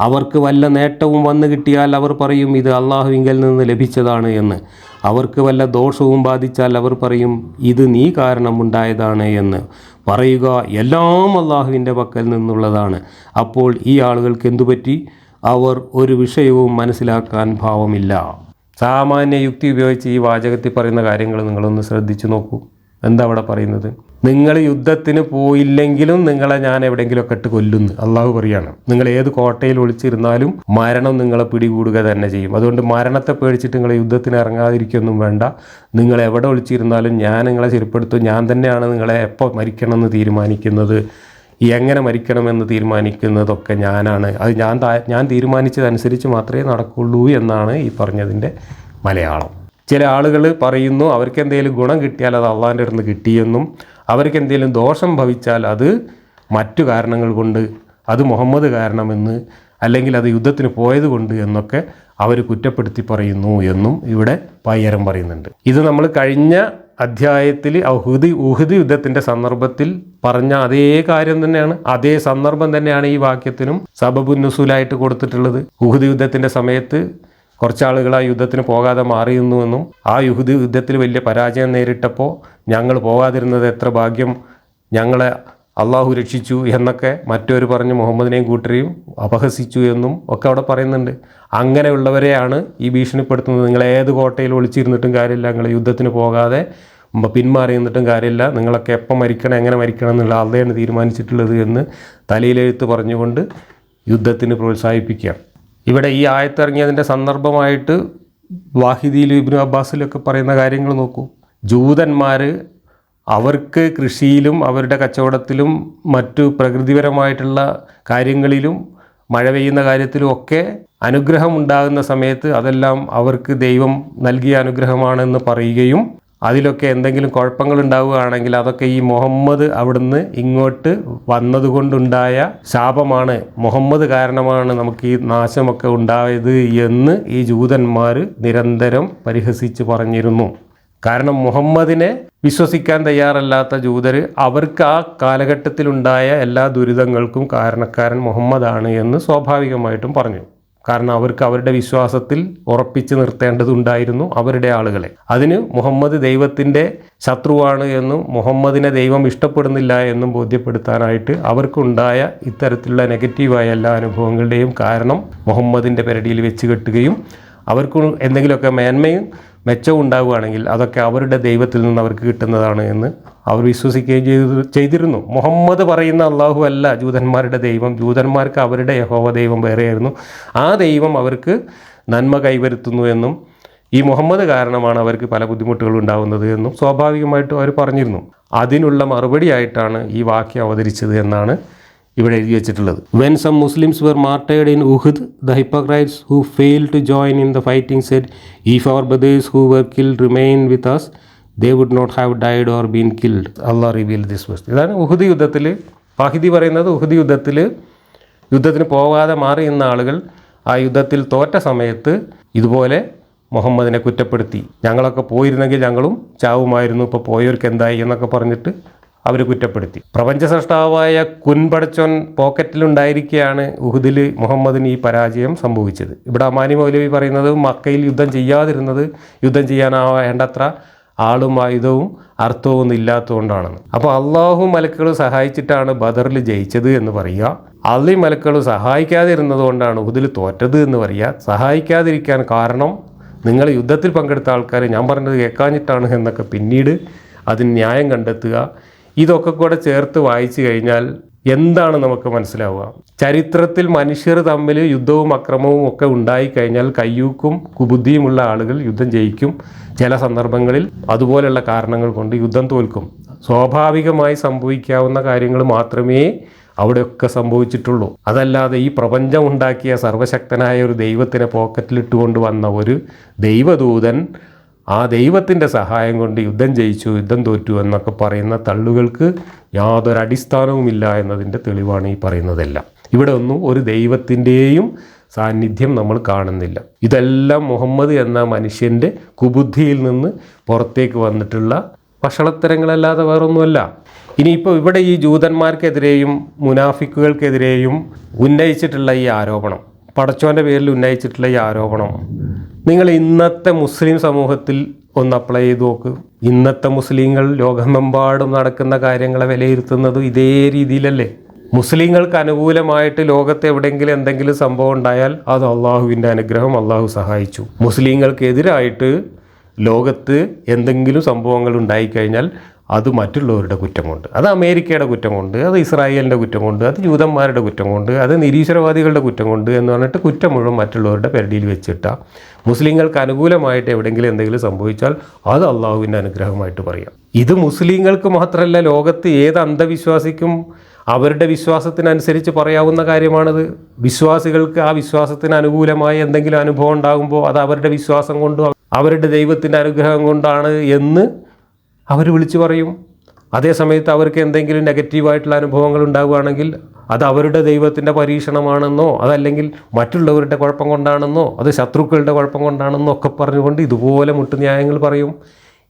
അവർക്ക് വല്ല നേട്ടവും വന്നു കിട്ടിയാൽ അവർ പറയും ഇത് അള്ളാഹുവിങ്കൽ നിന്ന് ലഭിച്ചതാണ് എന്ന്. അവർക്ക് വല്ല ദോഷവും ബാധിച്ചാൽ അവർ പറയും ഇത് നീ കാരണമുണ്ടായതാണ് എന്ന്. പറയുക എല്ലാം അള്ളാഹുവിന്റെ പക്കൽ നിന്നുള്ളതാണ്. അപ്പോൾ ഈ ആളുകൾക്ക് എന്തുപറ്റി? അവർ ഒരു വിഷയവും മനസ്സിലാക്കാൻ ഭാവമില്ല. സാമാന്യ യുക്തി ഉപയോഗിച്ച് ഈ വാചകത്തിൽ പറയുന്ന കാര്യങ്ങൾ നിങ്ങളൊന്ന് ശ്രദ്ധിച്ചു നോക്കൂ. എന്താ അവിടെ പറയുന്നത്? നിങ്ങൾ യുദ്ധത്തിന് പോയില്ലെങ്കിലും നിങ്ങളെ ഞാൻ എവിടെയെങ്കിലുമൊക്കെ ഇട്ട് കൊല്ലുന്നു. അള്ളാഹു പറയാണ്. നിങ്ങൾ ഏത് കോട്ടയിൽ ഒളിച്ചിരുന്നാലും മരണം നിങ്ങളെ പിടികൂടുക തന്നെ ചെയ്യും. അതുകൊണ്ട് മരണത്തെ പേടിച്ചിട്ട് നിങ്ങൾ യുദ്ധത്തിന് ഇറങ്ങാതിരിക്കൊന്നും വേണ്ട. നിങ്ങൾ എവിടെ ഒളിച്ചിരുന്നാലും ഞാൻ നിങ്ങളെ ചെരുപ്പെടുത്തും ഞാൻ തന്നെയാണ് നിങ്ങളെ എപ്പോൾ മരിക്കണമെന്ന് തീരുമാനിക്കുന്നത്. എങ്ങനെ മരിക്കണമെന്ന് തീരുമാനിക്കുന്നതൊക്കെ ഞാനാണ്. അത് ഞാൻ ഞാൻ തീരുമാനിച്ചതനുസരിച്ച് മാത്രമേ നടക്കുള്ളൂ എന്നാണ് ഈ പറഞ്ഞതിന്റെ മലയാളം. ചില ആളുകൾ പറയുന്നു അവർക്ക് എന്തെങ്കിലും ഗുണം കിട്ടിയാൽ അത് അള്ളാന്റെ അടുത്ത് കിട്ടിയെന്നും അവർക്ക് എന്തെങ്കിലും ദോഷം ഭവിച്ചാൽ അത് മറ്റു കാരണങ്ങൾ കൊണ്ട് അത് മുഹമ്മദ് കാരണമെന്ന് അല്ലെങ്കിൽ അത് യുദ്ധത്തിന് പോയത് കൊണ്ട് എന്നൊക്കെ അവർ കുറ്റപ്പെടുത്തി പറയുന്നു എന്നും ഇവിടെ പയ്യരം പറയുന്നുണ്ട്. ഇത് നമ്മൾ കഴിഞ്ഞ അധ്യായത്തിൽ ഉഹുദ് ഉഹുദ് യുദ്ധത്തിന്റെ സന്ദർഭത്തിൽ പറഞ്ഞ അതേ കാര്യം തന്നെയാണ്. അതേ സന്ദർഭം തന്നെയാണ് ഈ വാക്യത്തിനും സബബുന്നുസൂലായിട്ട് കൊടുത്തിട്ടുള്ളത്. ഉഹുദ് യുദ്ധത്തിന്റെ സമയത്ത് കുറച്ചാളുകൾ ആ യുദ്ധത്തിന് പോകാതെ മാറിയിരുന്നുവെന്നും ആ യുഹുദി യുദ്ധത്തിൽ വലിയ പരാജയം നേരിട്ടപ്പോൾ ഞങ്ങൾ പോകാതിരുന്നത് എത്ര ഭാഗ്യം ഞങ്ങളെ അള്ളാഹു രക്ഷിച്ചു എന്നൊക്കെ മറ്റൊരു പറഞ്ഞ് മുഹമ്മദിനെയും കൂട്ടരെയും അപഹസിച്ചു എന്നും ഒക്കെ അവിടെ പറയുന്നുണ്ട്. അങ്ങനെയുള്ളവരെയാണ് ഈ ഭീഷണിപ്പെടുത്തുന്നത്. നിങ്ങൾ ഏത് കോട്ടയിൽ ഒളിച്ചിരുന്നിട്ടും കാര്യമില്ല. നിങ്ങൾ യുദ്ധത്തിന് പോകാതെ പിന്മാറി നിന്നിട്ടും കാര്യമില്ല. നിങ്ങളൊക്കെ എപ്പം മരിക്കണം എങ്ങനെ മരിക്കണം എന്നുള്ള അള്ളയാണ് തീരുമാനിച്ചിട്ടുള്ളത് എന്ന് തലയിലെഴുത്ത് പറഞ്ഞുകൊണ്ട് യുദ്ധത്തിന് പ്രോത്സാഹിപ്പിക്കുക. ഇവിടെ ഈ ആയത്തിറങ്ങിയതിന്റെ സന്ദർഭമായിട്ട് വാഹിദിയിലും ഇബ്നു അബ്ബാസിലൊക്കെ പറയുന്ന കാര്യങ്ങൾ നോക്കൂ. ജൂതന്മാർ അവർക്ക് കൃഷിയിലും അവരുടെ കച്ചവടത്തിലും മറ്റു പ്രകൃതിപരമായിട്ടുള്ള കാര്യങ്ങളിലും മഴ പെയ്യുന്ന കാര്യത്തിലും ഒക്കെ അനുഗ്രഹം ഉണ്ടാകുന്ന സമയത്ത് അതെല്ലാം അവർക്ക് ദൈവം നൽകിയ അനുഗ്രഹമാണെന്ന് പറയുകയും അതിലൊക്കെ എന്തെങ്കിലും കുഴപ്പങ്ങൾ ഉണ്ടാവുകയാണെങ്കിൽ അതൊക്കെ ഈ മുഹമ്മദ് അവിടുന്ന് ഇങ്ങോട്ട് വന്നതുകൊണ്ടുണ്ടായ ശാപമാണ്. മുഹമ്മദ് കാരണമാണ് നമുക്ക് ഈ നാശമൊക്കെ ഉണ്ടായത് എന്ന് ഈ ജൂതന്മാർ നിരന്തരം പരിഹസിച്ച് പറഞ്ഞിരുന്നു. കാരണം മുഹമ്മദിനെ വിശ്വസിക്കാൻ തയ്യാറല്ലാത്ത ജൂതർ അവർക്ക് ആ കാലഘട്ടത്തിലുണ്ടായ എല്ലാ ദുരിതങ്ങൾക്കും കാരണക്കാരൻ മുഹമ്മദാണ് എന്ന് സ്വാഭാവികമായിട്ടും പറഞ്ഞു. കാരണം അവർക്ക് അവരുടെ വിശ്വാസത്തിൽ ഉറപ്പിച്ചു നിർത്തേണ്ടതുണ്ടായിരുന്നു അവരുടെ ആളുകളെ. അതിന് മുഹമ്മദ് ദൈവത്തിന്റെ ശത്രുവാണ് എന്നും മുഹമ്മദിനെ ദൈവം ഇഷ്ടപ്പെടുന്നില്ല എന്നും ബോധ്യപ്പെടുത്താനായിട്ട് അവർക്കുണ്ടായ ഇത്തരത്തിലുള്ള നെഗറ്റീവായ എല്ലാ അനുഭവങ്ങളുടെയും കാരണം മുഹമ്മദിന്റെ പെരടിയിൽ വെച്ച് കെട്ടുകയും അവർക്ക് എന്തെങ്കിലുമൊക്കെ മേന്മയും മെച്ചവും ഉണ്ടാവുകയാണെങ്കിൽ അതൊക്കെ അവരുടെ ദൈവത്തിൽ നിന്ന് അവർക്ക് കിട്ടുന്നതാണ് എന്ന് അവർ വിശ്വസിക്കുകയും ചെയ്തു ചെയ്തിരുന്നു. മുഹമ്മദ് പറയുന്ന അള്ളാഹു അല്ല ജൂതന്മാരുടെ ദൈവം. ജൂതന്മാർക്ക് അവരുടെ യഹോവ ദൈവം വേറെയായിരുന്നു. ആ ദൈവം അവർക്ക് നന്മ കൈവരുത്തുന്നു എന്നും ഈ മുഹമ്മദ് കാരണമാണ് അവർക്ക് പല ബുദ്ധിമുട്ടുകൾ ഉണ്ടാകുന്നത് എന്നും സ്വാഭാവികമായിട്ടും അവർ പറഞ്ഞിരുന്നു. അതിനുള്ള മറുപടിയായിട്ടാണ് ഈ വാക്യം അവതരിച്ചത് എന്നാണ് ഇവിടെ എഴുതി വെച്ചിട്ടുള്ളത്. When some Muslims were martyred in Uhud the hypocrites who fail to join in the fighting said if our brothers who were killed remain with us they would not have died or been killed Allah reveal this വസ്റ്റ് ഇതാണ് Uhud യുദ്ധത്തിൽ Fahidi പറയുന്നത് ഉഹുദ് യുദ്ധത്തിൽ യുദ്ധത്തിന് പോകാതെ മാറി നിന്ന ആളുകൾ ആ യുദ്ധത്തിൽ തോറ്റ സമയത്ത് ഇതുപോലെ മുഹമ്മദിനെ കുറ്റപ്പെടുത്തി. ഞങ്ങളൊക്കെ പോയിരുന്നെങ്കിൽ ഞങ്ങളും ചാവുമായിരുന്നു ഇപ്പോൾ പോയവർക്ക് എന്തായി എന്നൊക്കെ പറഞ്ഞിട്ട് അവർ കുറ്റപ്പെടുത്തി. പ്രപഞ്ച സൃഷ്ടാവായ കുൻപടച്ചോൻ പോക്കറ്റിലുണ്ടായിരിക്കെയാണ് ഉഹുദിൽ മുഹമ്മദിന് ഈ പരാജയം സംഭവിച്ചത്. ഇവിടെ അമാനി മൗലവി പറയുന്നത് മക്കയിൽ യുദ്ധം ചെയ്യാതിരുന്നത് യുദ്ധം ചെയ്യാനാവേണ്ടത്ര ആളും ആയുധവും അർത്ഥവും ഇല്ലാത്തതുകൊണ്ടാണെന്ന്. അപ്പോൾ അള്ളാഹു മലക്കുകൾ സഹായിച്ചിട്ടാണ് ബദറിൽ ജയിച്ചത് എന്ന് പറയുക. അള്ളി മലക്കുകൾ സഹായിക്കാതിരുന്നത് കൊണ്ടാണ് ഉഹുദിൽ തോറ്റത് എന്ന് പറയുക. സഹായിക്കാതിരിക്കാൻ കാരണം നിങ്ങൾ യുദ്ധത്തിൽ പങ്കെടുത്ത ആൾക്കാർ ഞാൻ പറഞ്ഞത് കേൾക്കാഞ്ഞിട്ടാണ് എന്നൊക്കെ പിന്നീട് അതിന് ന്യായം കണ്ടെത്തുക. ഇതൊക്കെ കൂടെ ചേർത്ത് വായിച്ചു കഴിഞ്ഞാൽ എന്താണ് നമുക്ക് മനസ്സിലാവുക? ചരിത്രത്തിൽ മനുഷ്യർ തമ്മിൽ യുദ്ധവും അക്രമവും ഒക്കെ ഉണ്ടായിക്കഴിഞ്ഞാൽ കയ്യൂക്കും കുബുദ്ധിയുമുള്ള ആളുകൾ യുദ്ധം ജയിക്കും. ചില സന്ദർഭങ്ങളിൽ അതുപോലെയുള്ള കാരണങ്ങൾ കൊണ്ട് യുദ്ധം തോൽക്കും. സ്വാഭാവികമായി സംഭവിക്കാവുന്ന കാര്യങ്ങൾ മാത്രമേ അവിടെയൊക്കെ സംഭവിച്ചിട്ടുള്ളൂ. അതല്ലാതെ ഈ പ്രപഞ്ചം ഉണ്ടാക്കിയ സർവശക്തനായ ഒരു ദൈവത്തിനെ പോക്കറ്റിലിട്ടുകൊണ്ട് വന്ന ഒരു ദൈവദൂതൻ ആ ദൈവത്തിന്റെ സഹായം കൊണ്ട് യുദ്ധം ജയിച്ചു യുദ്ധം തോറ്റു എന്നൊക്കെ പറയുന്ന തള്ളുകൾക്ക് യാതൊരു അടിസ്ഥാനവുമില്ല എന്നതിന്റെ തെളിവാണ് ഈ പറയുന്നതെല്ലാം. ഇവിടെ ഒന്നും ഒരു ദൈവത്തിന്റെയും സാന്നിധ്യം നമ്മൾ കാണുന്നില്ല. ഇതെല്ലാം മുഹമ്മദ് എന്ന മനുഷ്യന്റെ കുബുദ്ധിയിൽ നിന്ന് പുറത്തേക്ക് വന്നിട്ടുള്ള വഷളത്തരങ്ങളല്ലാതെ വേറൊന്നുമല്ല. ഇനിയിപ്പോൾ ഇവിടെ ഈ ജൂതന്മാർക്കെതിരെയും മുനാഫിക്കുകൾക്കെതിരെയും ഉന്നയിച്ചിട്ടുള്ള ഈ ആരോപണം പടച്ചോന്റെ പേരിൽ ഉന്നയിച്ചിട്ടുള്ള ഈ ആരോപണം നിങ്ങൾ ഇന്നത്തെ മുസ്ലിം സമൂഹത്തിൽ ഒന്ന് അപ്ലൈ ചെയ്ത് നോക്ക്. ഇന്നത്തെ മുസ്ലിങ്ങൾ ലോകമെമ്പാടും നടക്കുന്ന കാര്യങ്ങളെ വിലയിരുത്തുന്നത് ഇതേ രീതിയിലല്ലേ? മുസ്ലിങ്ങൾക്ക് അനുകൂലമായിട്ട് ലോകത്ത് എവിടെയെങ്കിലും എന്തെങ്കിലും സംഭവം ഉണ്ടായാൽ അത് അള്ളാഹുവിന്റെ അനുഗ്രഹം അള്ളാഹു സഹായിച്ചു. മുസ്ലിങ്ങൾക്കെതിരായിട്ട് ലോകത്ത് എന്തെങ്കിലും സംഭവങ്ങൾ ഉണ്ടായിക്കഴിഞ്ഞാൽ അത് മറ്റുള്ളവരുടെ കുറ്റം കൊണ്ട് അത് അമേരിക്കയുടെ കുറ്റം കൊണ്ട് അത് ഇസ്രായേലിന്റെ കുറ്റം കൊണ്ട് അത് ജൂതന്മാരുടെ കുറ്റം കൊണ്ട് അത് നിരീശ്വരവാദികളുടെ കുറ്റം കൊണ്ട് എന്ന് പറഞ്ഞിട്ട് കുറ്റം മുഴുവൻ മറ്റുള്ളവരുടെ പെരടിയിൽ വെച്ചിട്ട. മുസ്ലിങ്ങൾക്ക് അനുകൂലമായിട്ട് എവിടെയെങ്കിലും എന്തെങ്കിലും സംഭവിച്ചാൽ അത് അള്ളാഹുവിന്റെ അനുഗ്രഹമായിട്ട് പറയാം. ഇത് മുസ്ലിങ്ങൾക്ക് മാത്രമല്ല ലോകത്ത് ഏത് അന്ധവിശ്വാസിക്കും അവരുടെ വിശ്വാസത്തിനനുസരിച്ച് പറയാവുന്ന കാര്യമാണത്. വിശ്വാസികൾക്ക് ആ വിശ്വാസത്തിന് അനുകൂലമായ എന്തെങ്കിലും അനുഭവം ഉണ്ടാകുമ്പോൾ അത് അവരുടെ വിശ്വാസം കൊണ്ടും അവരുടെ ദൈവത്തിന്റെ അനുഗ്രഹം കൊണ്ടാണ് എന്ന് അവർ വിളിച്ചു പറയും. അതേ സമയത്ത് അവർക്ക് എന്തെങ്കിലും നെഗറ്റീവായിട്ടുള്ള അനുഭവങ്ങൾ ഉണ്ടാവുകയാണെങ്കിൽ അത് അവരുടെ ദൈവത്തിന്റെ പരീക്ഷണമാണെന്നോ അതല്ലെങ്കിൽ മറ്റുള്ളവരുടെ കുഴപ്പം കൊണ്ടാണെന്നോ അത് ശത്രുക്കളുടെ കുഴപ്പം കൊണ്ടാണെന്നോ ഒക്കെ പറഞ്ഞുകൊണ്ട് ഇതുപോലെ മുട്ടുന്യായങ്ങൾ പറയും.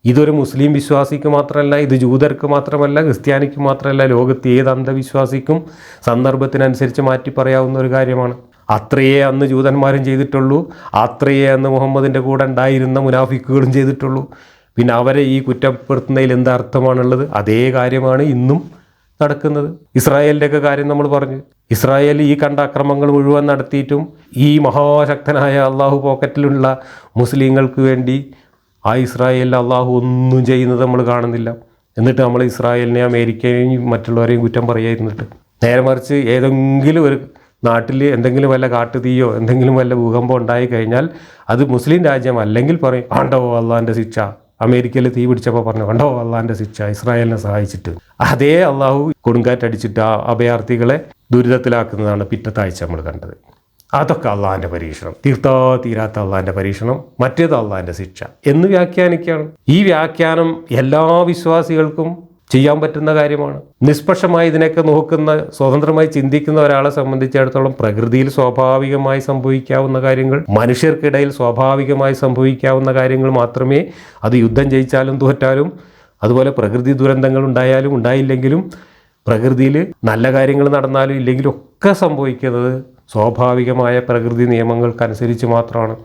ഇതൊരു മുസ്ലിം വിശ്വാസിക്ക് മാത്രമല്ല ഇത് ജൂതർക്ക് മാത്രമല്ല ക്രിസ്ത്യാനിക്ക് മാത്രമല്ല ലോകത്ത് ഏത് അന്ധവിശ്വാസിക്കും സന്ദർഭത്തിനനുസരിച്ച് മാറ്റി പറയാവുന്ന ഒരു കാര്യമാണ്. അത്രയേ അന്ന് ജൂതന്മാരും ചെയ്തിട്ടുള്ളൂ. അത്രയേ അന്ന് മുഹമ്മദിന്റെ കൂടെ ഉണ്ടായിരുന്ന മുനാഫിക്കുകളും ചെയ്തിട്ടുള്ളൂ. പിന്നെ അവരെ ഈ കുറ്റപ്പെടുത്തുന്നതിൽ എന്താ അർത്ഥമാണുള്ളത്? അതേ കാര്യമാണ് ഇന്നും നടക്കുന്നത്. ഇസ്രായേലിന്റെയൊക്കെ കാര്യം നമ്മൾ പറഞ്ഞു. ഇസ്രായേൽ ഈ കണ്ട അക്രമങ്ങൾ മുഴുവൻ നടത്തിയിട്ടും ഈ മഹാശക്തനായ അള്ളാഹു പോക്കറ്റിലുള്ള മുസ്ലിങ്ങൾക്ക് വേണ്ടി ആ ഇസ്രായേലിൽ അള്ളാഹു ഒന്നും ചെയ്യുന്നത് നമ്മൾ കാണുന്നില്ല. എന്നിട്ട് നമ്മൾ ഇസ്രായേലിനെ അമേരിക്കയെയും മറ്റുള്ളവരെയും കുറ്റം പറയായിരുന്നിട്ട് നേരെ മറിച്ച് ഏതെങ്കിലും ഒരു നാട്ടിൽ എന്തെങ്കിലും വല്ല കാട്ടുതീയോ എന്തെങ്കിലും വല്ല ഭൂകമ്പം ഉണ്ടായി കഴിഞ്ഞാൽ അത് മുസ്ലിം രാജ്യം അല്ലെങ്കിൽ പറയും ആണ്ടോ അള്ളാഹിന്റെ ശിക്ഷ? അമേരിക്കയിൽ തീ പിടിച്ചപ്പോൾ പറഞ്ഞു കണ്ടോ അള്ളാഹിന്റെ ശിക്ഷ ഇസ്രായേലിനെ സഹായിച്ചിട്ട്. അതേ അള്ളാഹു കൊടുങ്കാറ്റടിച്ചിട്ട് ആ അഭയാർത്ഥികളെ ദുരിതത്തിലാക്കുന്നതാണ് പിറ്റത്താഴ്ച നമ്മൾ കണ്ടത്. അതൊക്കെ അള്ളാഹിന്റെ പരീക്ഷണം. തീർത്താ തീരാത്ത അള്ളാഹിന്റെ പരീക്ഷണം മറ്റേത് അള്ളാഹിന്റെ ശിക്ഷ എന്ന് വ്യാഖ്യാനിക്കുകയാണ്. ഈ വ്യാഖ്യാനം എല്ലാ വിശ്വാസികൾക്കും ചെയ്യാൻ പറ്റുന്ന കാര്യമാണ്. നിഷ്പക്ഷമായി ഇതിനൊക്കെ നോക്കുന്ന സ്വതന്ത്രമായി ചിന്തിക്കുന്ന ഒരാളെ സംബന്ധിച്ചിടത്തോളം പ്രകൃതിയിൽ സ്വാഭാവികമായി സംഭവിക്കാവുന്ന കാര്യങ്ങൾ മനുഷ്യർക്കിടയിൽ സ്വാഭാവികമായി സംഭവിക്കാവുന്ന കാര്യങ്ങൾ മാത്രമേ അത് യുദ്ധം ജയിച്ചാലും തോറ്റാലും അതുപോലെ പ്രകൃതി ദുരന്തങ്ങൾ ഉണ്ടായാലും ഉണ്ടായില്ലെങ്കിലും പ്രകൃതിയിൽ നല്ല കാര്യങ്ങൾ നടന്നാലും ഇല്ലെങ്കിലും ഒക്കെ സംഭവിക്കുന്നത് സ്വാഭാവികമായ പ്രകൃതി നിയമങ്ങൾക്കനുസരിച്ച് മാത്രമാണ്.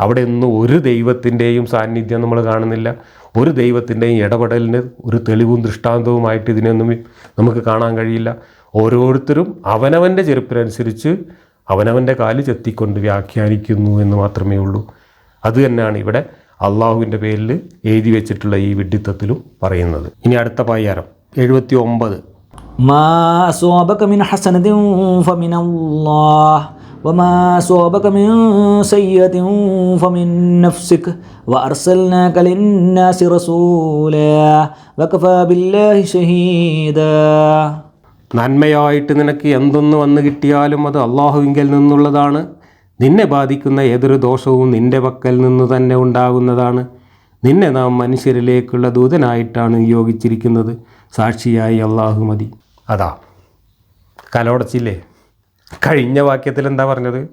അവിടെ ഒന്നും ഒരു ദൈവത്തിന്റെയും സാന്നിധ്യം നമ്മൾ കാണുന്നില്ല. ഒരു ദൈവത്തിന്റെയും ഇടപെടലിന് ഒരു തെളിവും ദൃഷ്ടാന്തവുമായിട്ട് ഇതിനൊന്നും നമുക്ക് കാണാൻ കഴിയില്ല. ഓരോരുത്തരും അവനവന്റെ ചെറുപ്പിനനുസരിച്ച് അവനവന്റെ കാൽ ചെത്തിക്കൊണ്ട് വ്യാഖ്യാനിക്കുന്നു എന്ന് മാത്രമേ ഉള്ളൂ. അത് തന്നെയാണ് ഇവിടെ അള്ളാഹുവിന്റെ പേരിൽ എഴുതി വെച്ചിട്ടുള്ള ഈ വിഡിത്തത്തിലും പറയുന്നത്. ഇനി അടുത്ത പയ്യാരം എഴുപത്തി ഒമ്പത് أصابك من حسنة فمن الله وما أصابك من سيئة فمن نفسك وأرسلناك للناس رسولا وكفى بالله شهيدا നന്മയായിട്ട് നിനക്ക് എന്തൊന്ന് വന്നു കിട്ടിയാലും അത് അള്ളാഹുവിങ്കിൽ നിന്നുള്ളതാണ് നിന്നെ ബാധിക്കുന്ന ഏതൊരു ദോഷവും നിന്റെ പക്കൽ നിന്ന് തന്നെ ഉണ്ടാകുന്നതാണ് നിന്നെ നാം മനുഷ്യരിലേക്കുള്ള ദൂതനായിട്ടാണ് നിയോഗിച്ചിരിക്കുന്നത് സാക്ഷിയായി അള്ളാഹു മതി അതാ കലോടച്ചില്ലേ കഴിഞ്ഞ വാക്യത്തിൽ എന്താ പറഞ്ഞത്?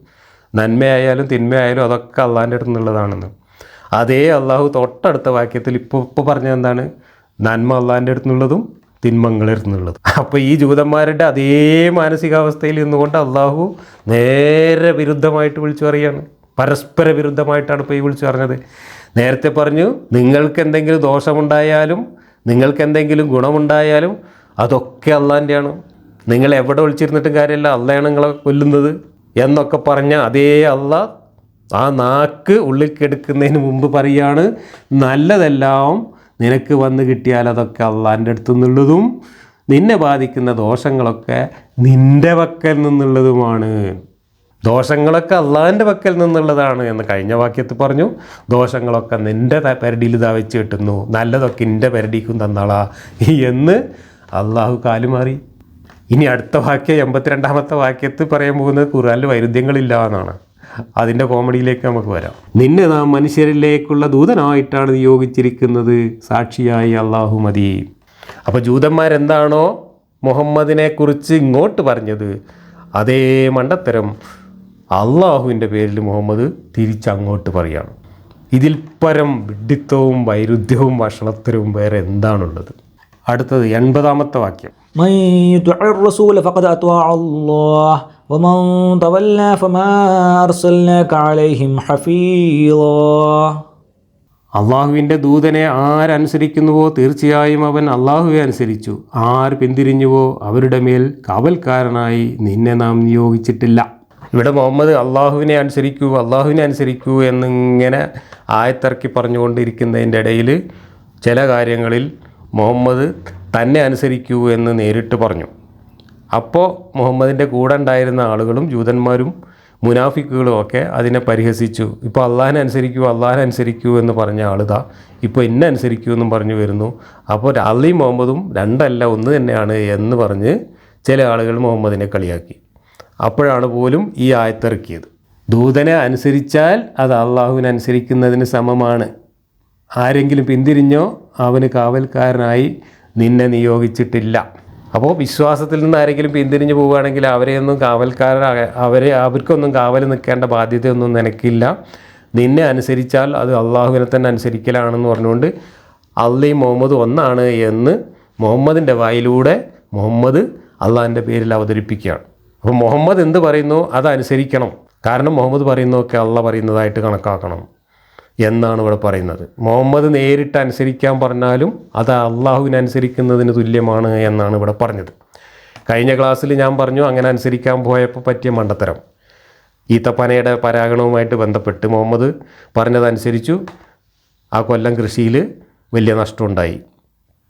നന്മയായാലും തിന്മയായാലും അതൊക്കെ അള്ളാഹിന്റെ അടുത്ത് നിന്നുള്ളതാണെന്ന്. അതേ അള്ളാഹു തൊട്ടടുത്ത വാക്യത്തിൽ ഇപ്പോൾ ഇപ്പോൾ പറഞ്ഞത് എന്താണ്? നന്മ അള്ളാഹിന്റെ അടുത്തുനിന്നുള്ളതും തിന്മങ്ങളുടെ അടുത്തുനിന്നുള്ളതും അപ്പോൾ ഈ ജൂതന്മാരുടെ അതേ മാനസികാവസ്ഥയിൽ നിന്നുകൊണ്ട് അള്ളാഹു നേരെ വിരുദ്ധമായിട്ട് വിളിച്ചു പറയുകയാണ്. പരസ്പര വിരുദ്ധമായിട്ടാണ് ഇപ്പോൾ ഈ വിളിച്ചു പറഞ്ഞത്. നേരത്തെ പറഞ്ഞു നിങ്ങൾക്ക് എന്തെങ്കിലും ദോഷമുണ്ടായാലും നിങ്ങൾക്ക് എന്തെങ്കിലും ഗുണമുണ്ടായാലും അതൊക്കെ അള്ളാന്റെയാണ് നിങ്ങൾ എവിടെ ഒളിച്ചിരുന്നിട്ടും കാര്യമില്ല അള്ളയാണ് നിങ്ങളെ കൊല്ലുന്നത് എന്നൊക്കെ പറഞ്ഞ അതേ അള്ള ആ നാക്ക് ഉള്ളിൽ കെടുക്കുന്നതിന് മുമ്പ് പറയാണ് നല്ലതെല്ലാം നിനക്ക് വന്ന് കിട്ടിയാൽ അതൊക്കെ അള്ളാന്റെ അടുത്തു നിന്നുള്ളതും നിന്നെ ബാധിക്കുന്ന ദോഷങ്ങളൊക്കെ നിന്റെ വക്കൽ നിന്നുള്ളതുമാണ്. ദോഷങ്ങളൊക്കെ അള്ളാഹിന്റെ പക്കൽ നിന്നുള്ളതാണ്. എന്ന് കഴിഞ്ഞ വാക്യത്തിൽ പറഞ്ഞു ദോഷങ്ങളൊക്കെ നിന്റെ പരടിയിൽ പെരടിയിൽ ഇതാ വെച്ച് കിട്ടുന്നു നല്ലതൊക്കെ എന്റെ പരടിക്കും തന്നാളാ എന്ന് അള്ളാഹു കാലുമാറി. ഇനി അടുത്ത വാക്യം എൺപത്തിരണ്ടാമത്തെ വാക്യത്തിൽ പറയാൻ പോകുന്നത് ഖുറാനിൽ വൈരുദ്ധ്യങ്ങളില്ല എന്നാണ്. അതിന്റെ കോമഡിയിലേക്ക് നമുക്ക് വരാം. നിന്നെ നാം മനുഷ്യരിലേക്കുള്ള ദൂതനായിട്ടാണ് നിയോഗിച്ചിരിക്കുന്നത്. സാക്ഷിയായി അള്ളാഹു മതി. അപ്പോൾ ജൂതന്മാരെന്താണോ മുഹമ്മദിനെ കുറിച്ച് ഇങ്ങോട്ട് പറഞ്ഞത് അതേ മണ്ടത്തരം അള്ളാഹുവിന്റെ പേരിൽ മുഹമ്മദ് തിരിച്ചങ്ങോട്ട് പറയാണ്. ഇതിൽ പരം വിഡിത്തവും വൈരുദ്ധ്യവും വഷളത്തരവും വേറെ എന്താണുള്ളത്? അടുത്തത് എൺപതാമത്തെ വാക്യം. അള്ളാഹുവിന്റെ ദൂതനെ ആരനുസരിക്കുന്നുവോ? തീർച്ചയായും അവൻ അള്ളാഹുവെ അനുസരിച്ചു. ആർ പിന്തിരിഞ്ഞുവോ? അവരുടെ മേൽ കാവൽക്കാരനായി നിന്നെ നാം നിയോഗിച്ചിട്ടില്ല. ഇവിടെ മുഹമ്മദ് അള്ളാഹുവിനെ അനുസരിക്കൂ അള്ളാഹുവിനെ അനുസരിക്കൂ എന്നിങ്ങനെ ആയത്തിറക്കി പറഞ്ഞുകൊണ്ടിരിക്കുന്നതിന്റെ ഇടയിൽ ചില കാര്യങ്ങളിൽ മുഹമ്മദ് തന്നെ അനുസരിക്കൂ എന്ന് നേരിട്ട് പറഞ്ഞു. അപ്പോൾ മുഹമ്മദിന്റെ കൂടെ ഉണ്ടായിരുന്ന ആളുകളും ജൂതന്മാരും മുനാഫിക്കുകളും ഒക്കെ അതിനെ പരിഹസിച്ചു. ഇപ്പോൾ അള്ളാഹിനെ അനുസരിക്കൂ അള്ളാഹിനെ അനുസരിക്കൂ എന്ന് പറഞ്ഞ ആളുതാ ഇപ്പോൾ എന്നെ അനുസരിക്കൂ എന്നും പറഞ്ഞു വരുന്നു. അപ്പോൾ അള്ളി മുഹമ്മദും രണ്ടല്ല ഒന്ന് തന്നെയാണ് എന്ന് പറഞ്ഞ് ചില ആളുകൾ മുഹമ്മദിനെ കളിയാക്കി. അപ്പോഴാണ് പോലും ഈ ആയത്തിറക്കിയത്. ദൂതനെ അനുസരിച്ചാൽ അത് അള്ളാഹുവിനെ അനുസരിക്കുന്നതിന് സമമാണ്. ആരെങ്കിലും പിന്തിരിഞ്ഞോ അവന് കാവൽക്കാരനായി നിന്നെ നിയോഗിച്ചിട്ടില്ല. അപ്പോൾ വിശ്വാസത്തിൽ നിന്ന് ആരെങ്കിലും പിന്തിരിഞ്ഞു പോവുകയാണെങ്കിൽ അവരെയൊന്നും കാവൽക്കാര അവരെ അവർക്കൊന്നും കാവൽ നിൽക്കേണ്ട ബാധ്യതയൊന്നും നിനക്കില്ല. നിന്നെ അനുസരിച്ചാൽ അത് അള്ളാഹുവിനെ തന്നെ അനുസരിക്കലാണെന്ന് പറഞ്ഞുകൊണ്ട് അള്ളയും മുഹമ്മദ് ഒന്നാണ് എന്ന് മുഹമ്മദിന്റെ വായിലൂടെ മുഹമ്മദ് അള്ളാഹിന്റെ പേരിൽ അവതരിപ്പിക്കുകയാണ്. അപ്പോൾ മുഹമ്മദ് എന്ത് പറയുന്നു? അതനുസരിക്കണം. കാരണം മുഹമ്മദ് പറയുന്നതൊക്കെ അള്ള പറയുന്നതായിട്ട് കണക്കാക്കണം. എന്നാണ് ഇവിടെ പറയുന്നത്. മുഹമ്മദ് നേരിട്ട് അനുസരിക്കാൻ പറഞ്ഞാലും അത് അള്ളാഹുവിനനുസരിക്കുന്നതിന് തുല്യമാണ് എന്നാണ് ഇവിടെ പറഞ്ഞത്. കഴിഞ്ഞ ക്ലാസ്സിൽ ഞാൻ പറഞ്ഞു അങ്ങനെ അനുസരിക്കാൻ പോയപ്പോൾ പറ്റിയ മണ്ടത്തരം. ഈത്തപ്പനയുടെ പരാഗണവുമായിട്ട് ബന്ധപ്പെട്ട് മുഹമ്മദ് പറഞ്ഞതനുസരിച്ചു ആ കൊല്ലം കൃഷിയിൽ വലിയ നഷ്ടമുണ്ടായി.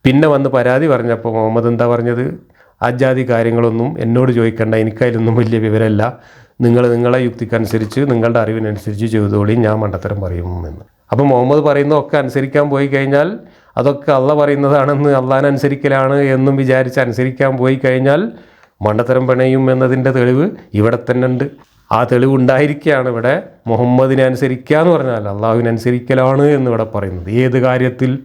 പിന്നെ വന്ന് പരാതി പറഞ്ഞപ്പോൾ മുഹമ്മദ് എന്താ പറഞ്ഞത്? അജാതി കാര്യങ്ങളൊന്നും എന്നോട് ചോദിക്കേണ്ട എനിക്കതിലൊന്നും വലിയ വിവരമല്ല. നിങ്ങൾ നിങ്ങളെ യുക്തിക്കനുസരിച്ച് നിങ്ങളുടെ അറിവിനനുസരിച്ച് ചെയ്തോളി ഞാൻ മണ്ടത്തരം പറയും എന്ന്. അപ്പോൾ മുഹമ്മദ് പറയുന്നതൊക്കെ അനുസരിക്കാൻ പോയി കഴിഞ്ഞാൽ അതൊക്കെ അള്ള പറയുന്നതാണെന്ന് അള്ളാനനുസരിക്കലാണ് എന്നും വിചാരിച്ച് അനുസരിക്കാൻ പോയി കഴിഞ്ഞാൽ മണ്ടത്തരം പിണയും എന്നതിന്റെ തെളിവ് ഇവിടെ തന്നെ ഉണ്ട്. ആ തെളിവ് ഉണ്ടായിരിക്കുകയാണ് ഇവിടെ മുഹമ്മദിനെ അനുസരിക്കുക എന്ന് പറഞ്ഞാൽ അള്ളാഹുവിനനുസരിക്കലാണ് എന്ന് ഇവിടെ പറയുന്നത്. ഏത് കാര്യത്തിൽ?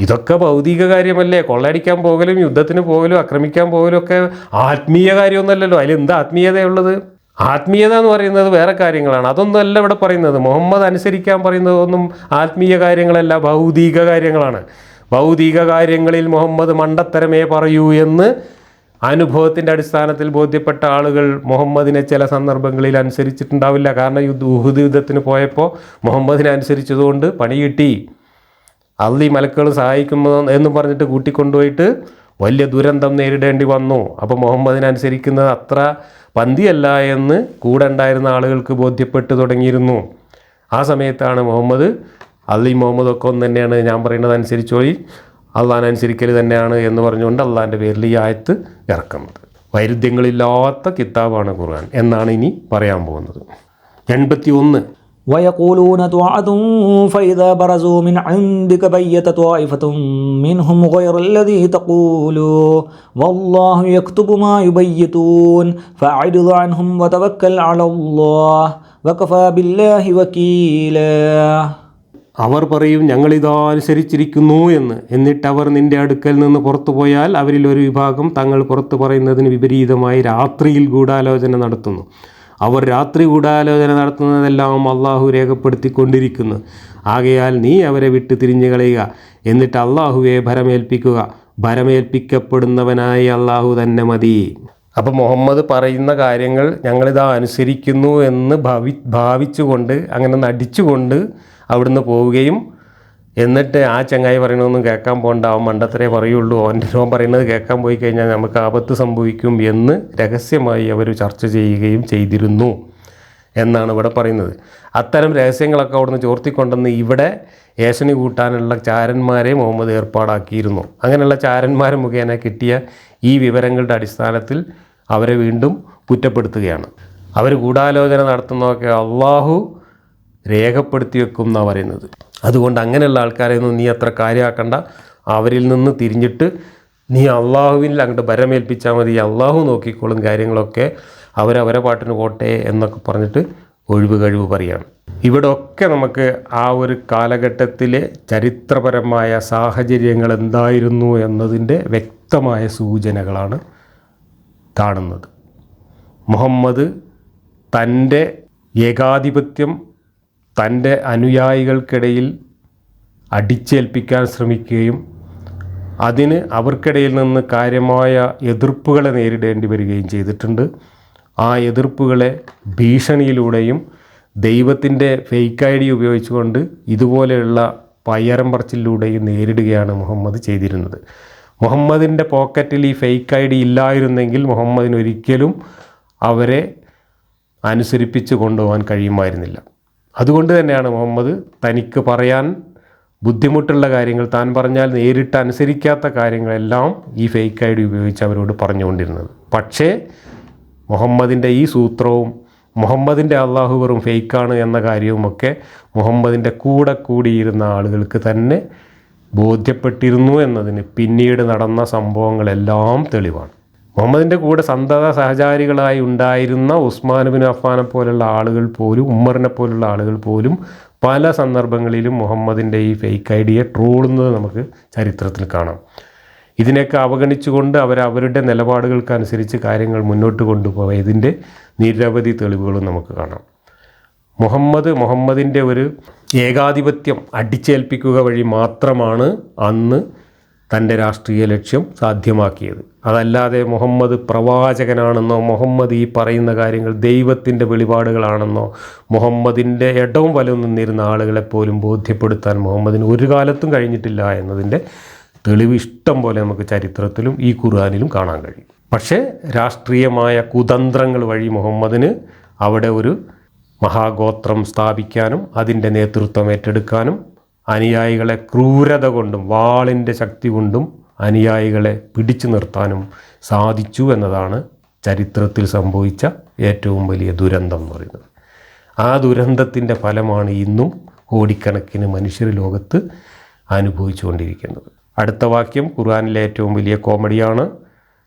ഇതൊക്കെ ഭൗതിക കാര്യമല്ലേ? കൊള്ളയടിക്കാൻ പോകലും യുദ്ധത്തിന് പോകലും ആക്രമിക്കാൻ പോകലും ഒക്കെ ആത്മീയ കാര്യമൊന്നുമല്ലല്ലോ. അതിൽ എന്താ ആത്മീയതയുള്ളത് ആത്മീയത എന്ന് പറയുന്നത് വേറെ കാര്യങ്ങളാണ്. അതൊന്നും അല്ല ഇവിടെ പറയുന്നത്. മുഹമ്മദ് അനുസരിക്കാൻ പറയുന്നത് ഒന്നും ആത്മീയ കാര്യങ്ങളല്ല ഭൗതിക കാര്യങ്ങളാണ്. ഭൗതിക കാര്യങ്ങളിൽ മുഹമ്മദ് മണ്ടത്തരമേ പറയൂ എന്ന് അനുഭവത്തിന്റെ അടിസ്ഥാനത്തിൽ ബോധ്യപ്പെട്ട ആളുകൾ മുഹമ്മദിനെ ചില സന്ദർഭങ്ങളിൽ അനുസരിച്ചിട്ടുണ്ടാവില്ല. കാരണം യുദ്ധ ഉഹുദ് യുദ്ധത്തിന് പോയപ്പോൾ മുഹമ്മദിനെ അനുസരിച്ചതുകൊണ്ട് പണി കിട്ടി. അള്ളി മലക്കുകൾ സഹായിക്കുമ്പോൾ എന്ന് പറഞ്ഞിട്ട് കൂട്ടിക്കൊണ്ടുപോയിട്ട് വലിയ ദുരന്തം നേരിടേണ്ടി വന്നു. അപ്പോൾ മുഹമ്മദിനനുസരിക്കുന്നത് അത്ര പന്തിയല്ല എന്ന് കൂടെ ഉണ്ടായിരുന്ന ആളുകൾക്ക് ബോധ്യപ്പെട്ടു തുടങ്ങിയിരുന്നു. ആ സമയത്താണ് മുഹമ്മദ് അള്ളി മുഹമ്മദ് ഒക്കെ ഒന്ന് തന്നെയാണ് ഞാൻ പറയുന്നത് അനുസരിച്ചോളി. അള്ളഹാനുസരിക്കൽ തന്നെയാണ് എന്ന് പറഞ്ഞുകൊണ്ട് അള്ളാന്റെ പേരിൽ ഈ ആയത്ത് ഇറക്കുന്നത്. വൈരുദ്ധ്യങ്ങളില്ലാത്ത കിതാബാണ് ഖുർആൻ എന്നാണ് ഇനി പറയാൻ പോകുന്നത്. എൺപത്തി ഒന്ന് ويقولون طاعة فإذا برزوا من عندك بيت طائفة منهم غير الذي تقول والله يكتب ما يبيتون فأعرض عنهم وتوكل على الله وكفى بالله وكيلا അവർ പറയും ഞങ്ങളിതാ അനുസരിച്ചിരിക്കുന്നു എന്ന് എന്നിട്ട് അവർ നിന്റെ അടുക്കൽ നിന്ന് പുറത്തു പോയാൽ അവരിൽ ഒരു വിഭാഗം തങ്ങൾ പുറത്തു പറയുന്നതിന് വിപരീതമായി രാത്രിയിൽ ഗൂഢാലോചന നടത്തുന്നു അവർ രാത്രി ഗൂഢാലോചന നടത്തുന്നതെല്ലാം അള്ളാഹു രേഖപ്പെടുത്തിക്കൊണ്ടിരിക്കുന്നു. ആകയാൽ നീ അവരെ വിട്ട് തിരിഞ്ഞു കളയുക. എന്നിട്ട് അള്ളാഹുവെ ഭരമേൽപ്പിക്കുക. ഭരമേൽപ്പിക്കപ്പെടുന്നവനായി അള്ളാഹു തന്നെ മതി. അപ്പോൾ മുഹമ്മദ് പറയുന്ന കാര്യങ്ങൾ ഞങ്ങളിതാ അനുസരിക്കുന്നു എന്ന് ഭാവി ഭാവിച്ചുകൊണ്ട് അങ്ങനെ നടിച്ചുകൊണ്ട് അവിടുന്ന് പോവുകയും എന്നിട്ട് ആ ചങ്ങായി പറയണമെന്നും കേൾക്കാൻ പോകണ്ട അവൻ മണ്ടത്തരേ പറയുള്ളൂ. അവന്റെ അവൻ പറയുന്നത് കേൾക്കാൻ പോയി കഴിഞ്ഞാൽ നമുക്ക് ആപത്ത് സംഭവിക്കും എന്ന് രഹസ്യമായി അവർ ചർച്ച ചെയ്യുകയും ചെയ്തിരുന്നു എന്നാണ് ഇവിടെ പറയുന്നത്. അത്തരം രഹസ്യങ്ങളൊക്കെ അവിടുന്ന് ചോർത്തിക്കൊണ്ടെന്ന് ഇവിടെ ഏശനി കൂട്ടാനുള്ള ചാരന്മാരെ മുഹമ്മദ് ഏർപ്പാടാക്കിയിരുന്നു. അങ്ങനെയുള്ള ചാരന്മാർ മുഖേന കിട്ടിയ ഈ വിവരങ്ങളുടെ അടിസ്ഥാനത്തിൽ അവരെ വീണ്ടും കുറ്റപ്പെടുത്തുകയാണ്. അവർ ഗൂഢാലോചന നടത്തുന്നതൊക്കെ അള്ളാഹു രേഖപ്പെടുത്തി വെക്കും എന്നാണ് പറയുന്നത്. അതുകൊണ്ട് അങ്ങനെയുള്ള ആൾക്കാരെ ഒന്നും നീ അത്ര കാര്യമാക്കണ്ട. അവരിൽ നിന്ന് തിരിഞ്ഞിട്ട് നീ അള്ളാഹുവിൽ അങ്ങോട്ട് ഭരമേൽപ്പിച്ചാൽ മതി. അള്ളാഹു നോക്കിക്കോളും കാര്യങ്ങളൊക്കെ. അവരവരെ പാട്ടിന് പോട്ടെ എന്നൊക്കെ പറഞ്ഞിട്ട് ഒഴിവ് കഴിവ് പറയാണ്. ഇവിടെയൊക്കെ നമുക്ക് ആ ഒരു കാലഘട്ടത്തിലെ ചരിത്രപരമായ സാഹചര്യങ്ങൾ എന്തായിരുന്നു എന്നതിന്റെ വ്യക്തമായ സൂചനകളാണ് കാണുന്നത്. മുഹമ്മദ് തന്റെ ഏകാധിപത്യം തന്റെ അനുയായികൾക്കിടയിൽ അടിച്ചേൽപ്പിക്കാൻ ശ്രമിക്കുകയും അതിന് അവർക്കിടയിൽ നിന്ന് കാര്യമായ എതിർപ്പുകളെ നേരിടേണ്ടി വരികയും ചെയ്തിട്ടുണ്ട്. ആ എതിർപ്പുകളെ ഭീഷണിയിലൂടെയും ദൈവത്തിന്റെ ഫേക്ക് ഐ ഡി ഉപയോഗിച്ചുകൊണ്ട് ഇതുപോലെയുള്ള പയ്യരം പറച്ചിലൂടെയും നേരിടുകയാണ് മുഹമ്മദ് ചെയ്തിരുന്നത്. മുഹമ്മദിന്റെ പോക്കറ്റിൽ ഈ ഫേക്ക് ഐ ഡി ഇല്ലായിരുന്നെങ്കിൽ മുഹമ്മദിന് ഒരിക്കലും അവരെ അനുസരിപ്പിച്ച് കൊണ്ടുപോകാൻ കഴിയുമായിരുന്നില്ല. അതുകൊണ്ട് തന്നെയാണ് മുഹമ്മദ് തനിക്ക് പറയാൻ ബുദ്ധിമുട്ടുള്ള കാര്യങ്ങൾ താൻ പറഞ്ഞാൽ നേരിട്ട് അനുസരിക്കാത്ത കാര്യങ്ങളെല്ലാം ഈ ഫേക്ക് ഐ ഡി ഉപയോഗിച്ച് അവരോട് പറഞ്ഞുകൊണ്ടിരുന്നത്. പക്ഷേ മുഹമ്മദിന്റെ ഈ സൂത്രവും മുഹമ്മദിന്റെ അള്ളാഹു വെറും ഫേക്കാണ് എന്ന കാര്യവുമൊക്കെ മുഹമ്മദിന്റെ കൂടെ കൂടിയിരുന്ന ആളുകൾക്ക് തന്നെ ബോധ്യപ്പെട്ടിരുന്നു എന്നതിന് പിന്നീട് നടന്ന സംഭവങ്ങളെല്ലാം തെളിവാണ്. മുഹമ്മദിന്റെ കൂടെ സന്തത സഹചാരികളായി ഉണ്ടായിരുന്ന ഉസ്മാൻ ബിൻ അഫ്ഫാനെ പോലുള്ള ആളുകൾ പോലും ഉമ്മറിനെ പോലുള്ള ആളുകൾ പോലും പല സന്ദർഭങ്ങളിലും മുഹമ്മദിന്റെ ഈ ഫേക്ക് ഐഡിയെ ട്രോളുന്നത് നമുക്ക് ചരിത്രത്തിൽ കാണാം. ഇതിനെയൊക്കെ അവഗണിച്ചുകൊണ്ട് അവർ അവരുടെ നിലപാടുകൾക്കനുസരിച്ച് കാര്യങ്ങൾ മുന്നോട്ട് കൊണ്ടുപോയതിന്റെ നിരവധി തെളിവുകളും നമുക്ക് കാണാം. മുഹമ്മദ് മുഹമ്മദിന്റെ ഒരു ഏകാധിപത്യം അടിച്ചേൽപ്പിക്കുക വഴി മാത്രമാണ് അന്ന് തന്റെ രാഷ്ട്രീയ ലക്ഷ്യം സാധ്യമാക്കിയത്. അതല്ലാതെ മുഹമ്മദ് പ്രവാചകനാണെന്നോ മുഹമ്മദ് ഈ പറയുന്ന കാര്യങ്ങൾ ദൈവത്തിന്റെ വെളിപാടുകളാണെന്നോ മുഹമ്മദിന്റെ ഇടവും വലവും നിന്നിരുന്ന ആളുകളെപ്പോലും ബോധ്യപ്പെടുത്താൻ മുഹമ്മദിന് ഒരു കാലത്തും കഴിഞ്ഞിട്ടില്ല എന്നതിന്റെ തെളിവ് ഇഷ്ടം പോലെ നമുക്ക് ചരിത്രത്തിലും ഈ ഖുർആാനിലും കാണാൻ കഴിയും. പക്ഷേ രാഷ്ട്രീയമായ കുതന്ത്രങ്ങൾ വഴി മുഹമ്മദിന് അവിടെ ഒരു മഹാഗോത്രം സ്ഥാപിക്കാനും അതിന്റെ നേതൃത്വം ഏറ്റെടുക്കാനും അനുയായികളെ ക്രൂരത കൊണ്ടും വാളിന്റെ ശക്തി കൊണ്ടും അനുയായികളെ പിടിച്ചു നിർത്താനും സാധിച്ചു എന്നതാണ് ചരിത്രത്തിൽ സംഭവിച്ച ഏറ്റവും വലിയ ദുരന്തം എന്ന് പറയുന്നത്. ആ ദുരന്തത്തിന്റെ ഫലമാണ് ഇന്നും കോടിക്കണക്കിന് മനുഷ്യർ ലോകത്ത് അനുഭവിച്ചുകൊണ്ടിരിക്കുന്നത്. അടുത്ത വാക്യം ഖുർആാനിലെ ഏറ്റവും വലിയ കോമഡിയാണ്.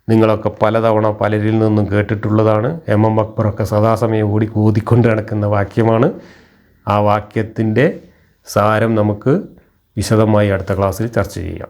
നിങ്ങളൊക്കെ പലതവണ പലരിൽ നിന്നും കേട്ടിട്ടുള്ളതാണ്. എം എം അക്ബറൊക്കെ സദാസമയം ഓടി കോതിക്കൊണ്ട് നടക്കുന്ന വാക്യമാണ്. ആ വാക്യത്തിന്റെ സാരം നമുക്ക് വിശദമായി അടുത്ത ക്ലാസ്സിൽ ചർച്ച ചെയ്യാം.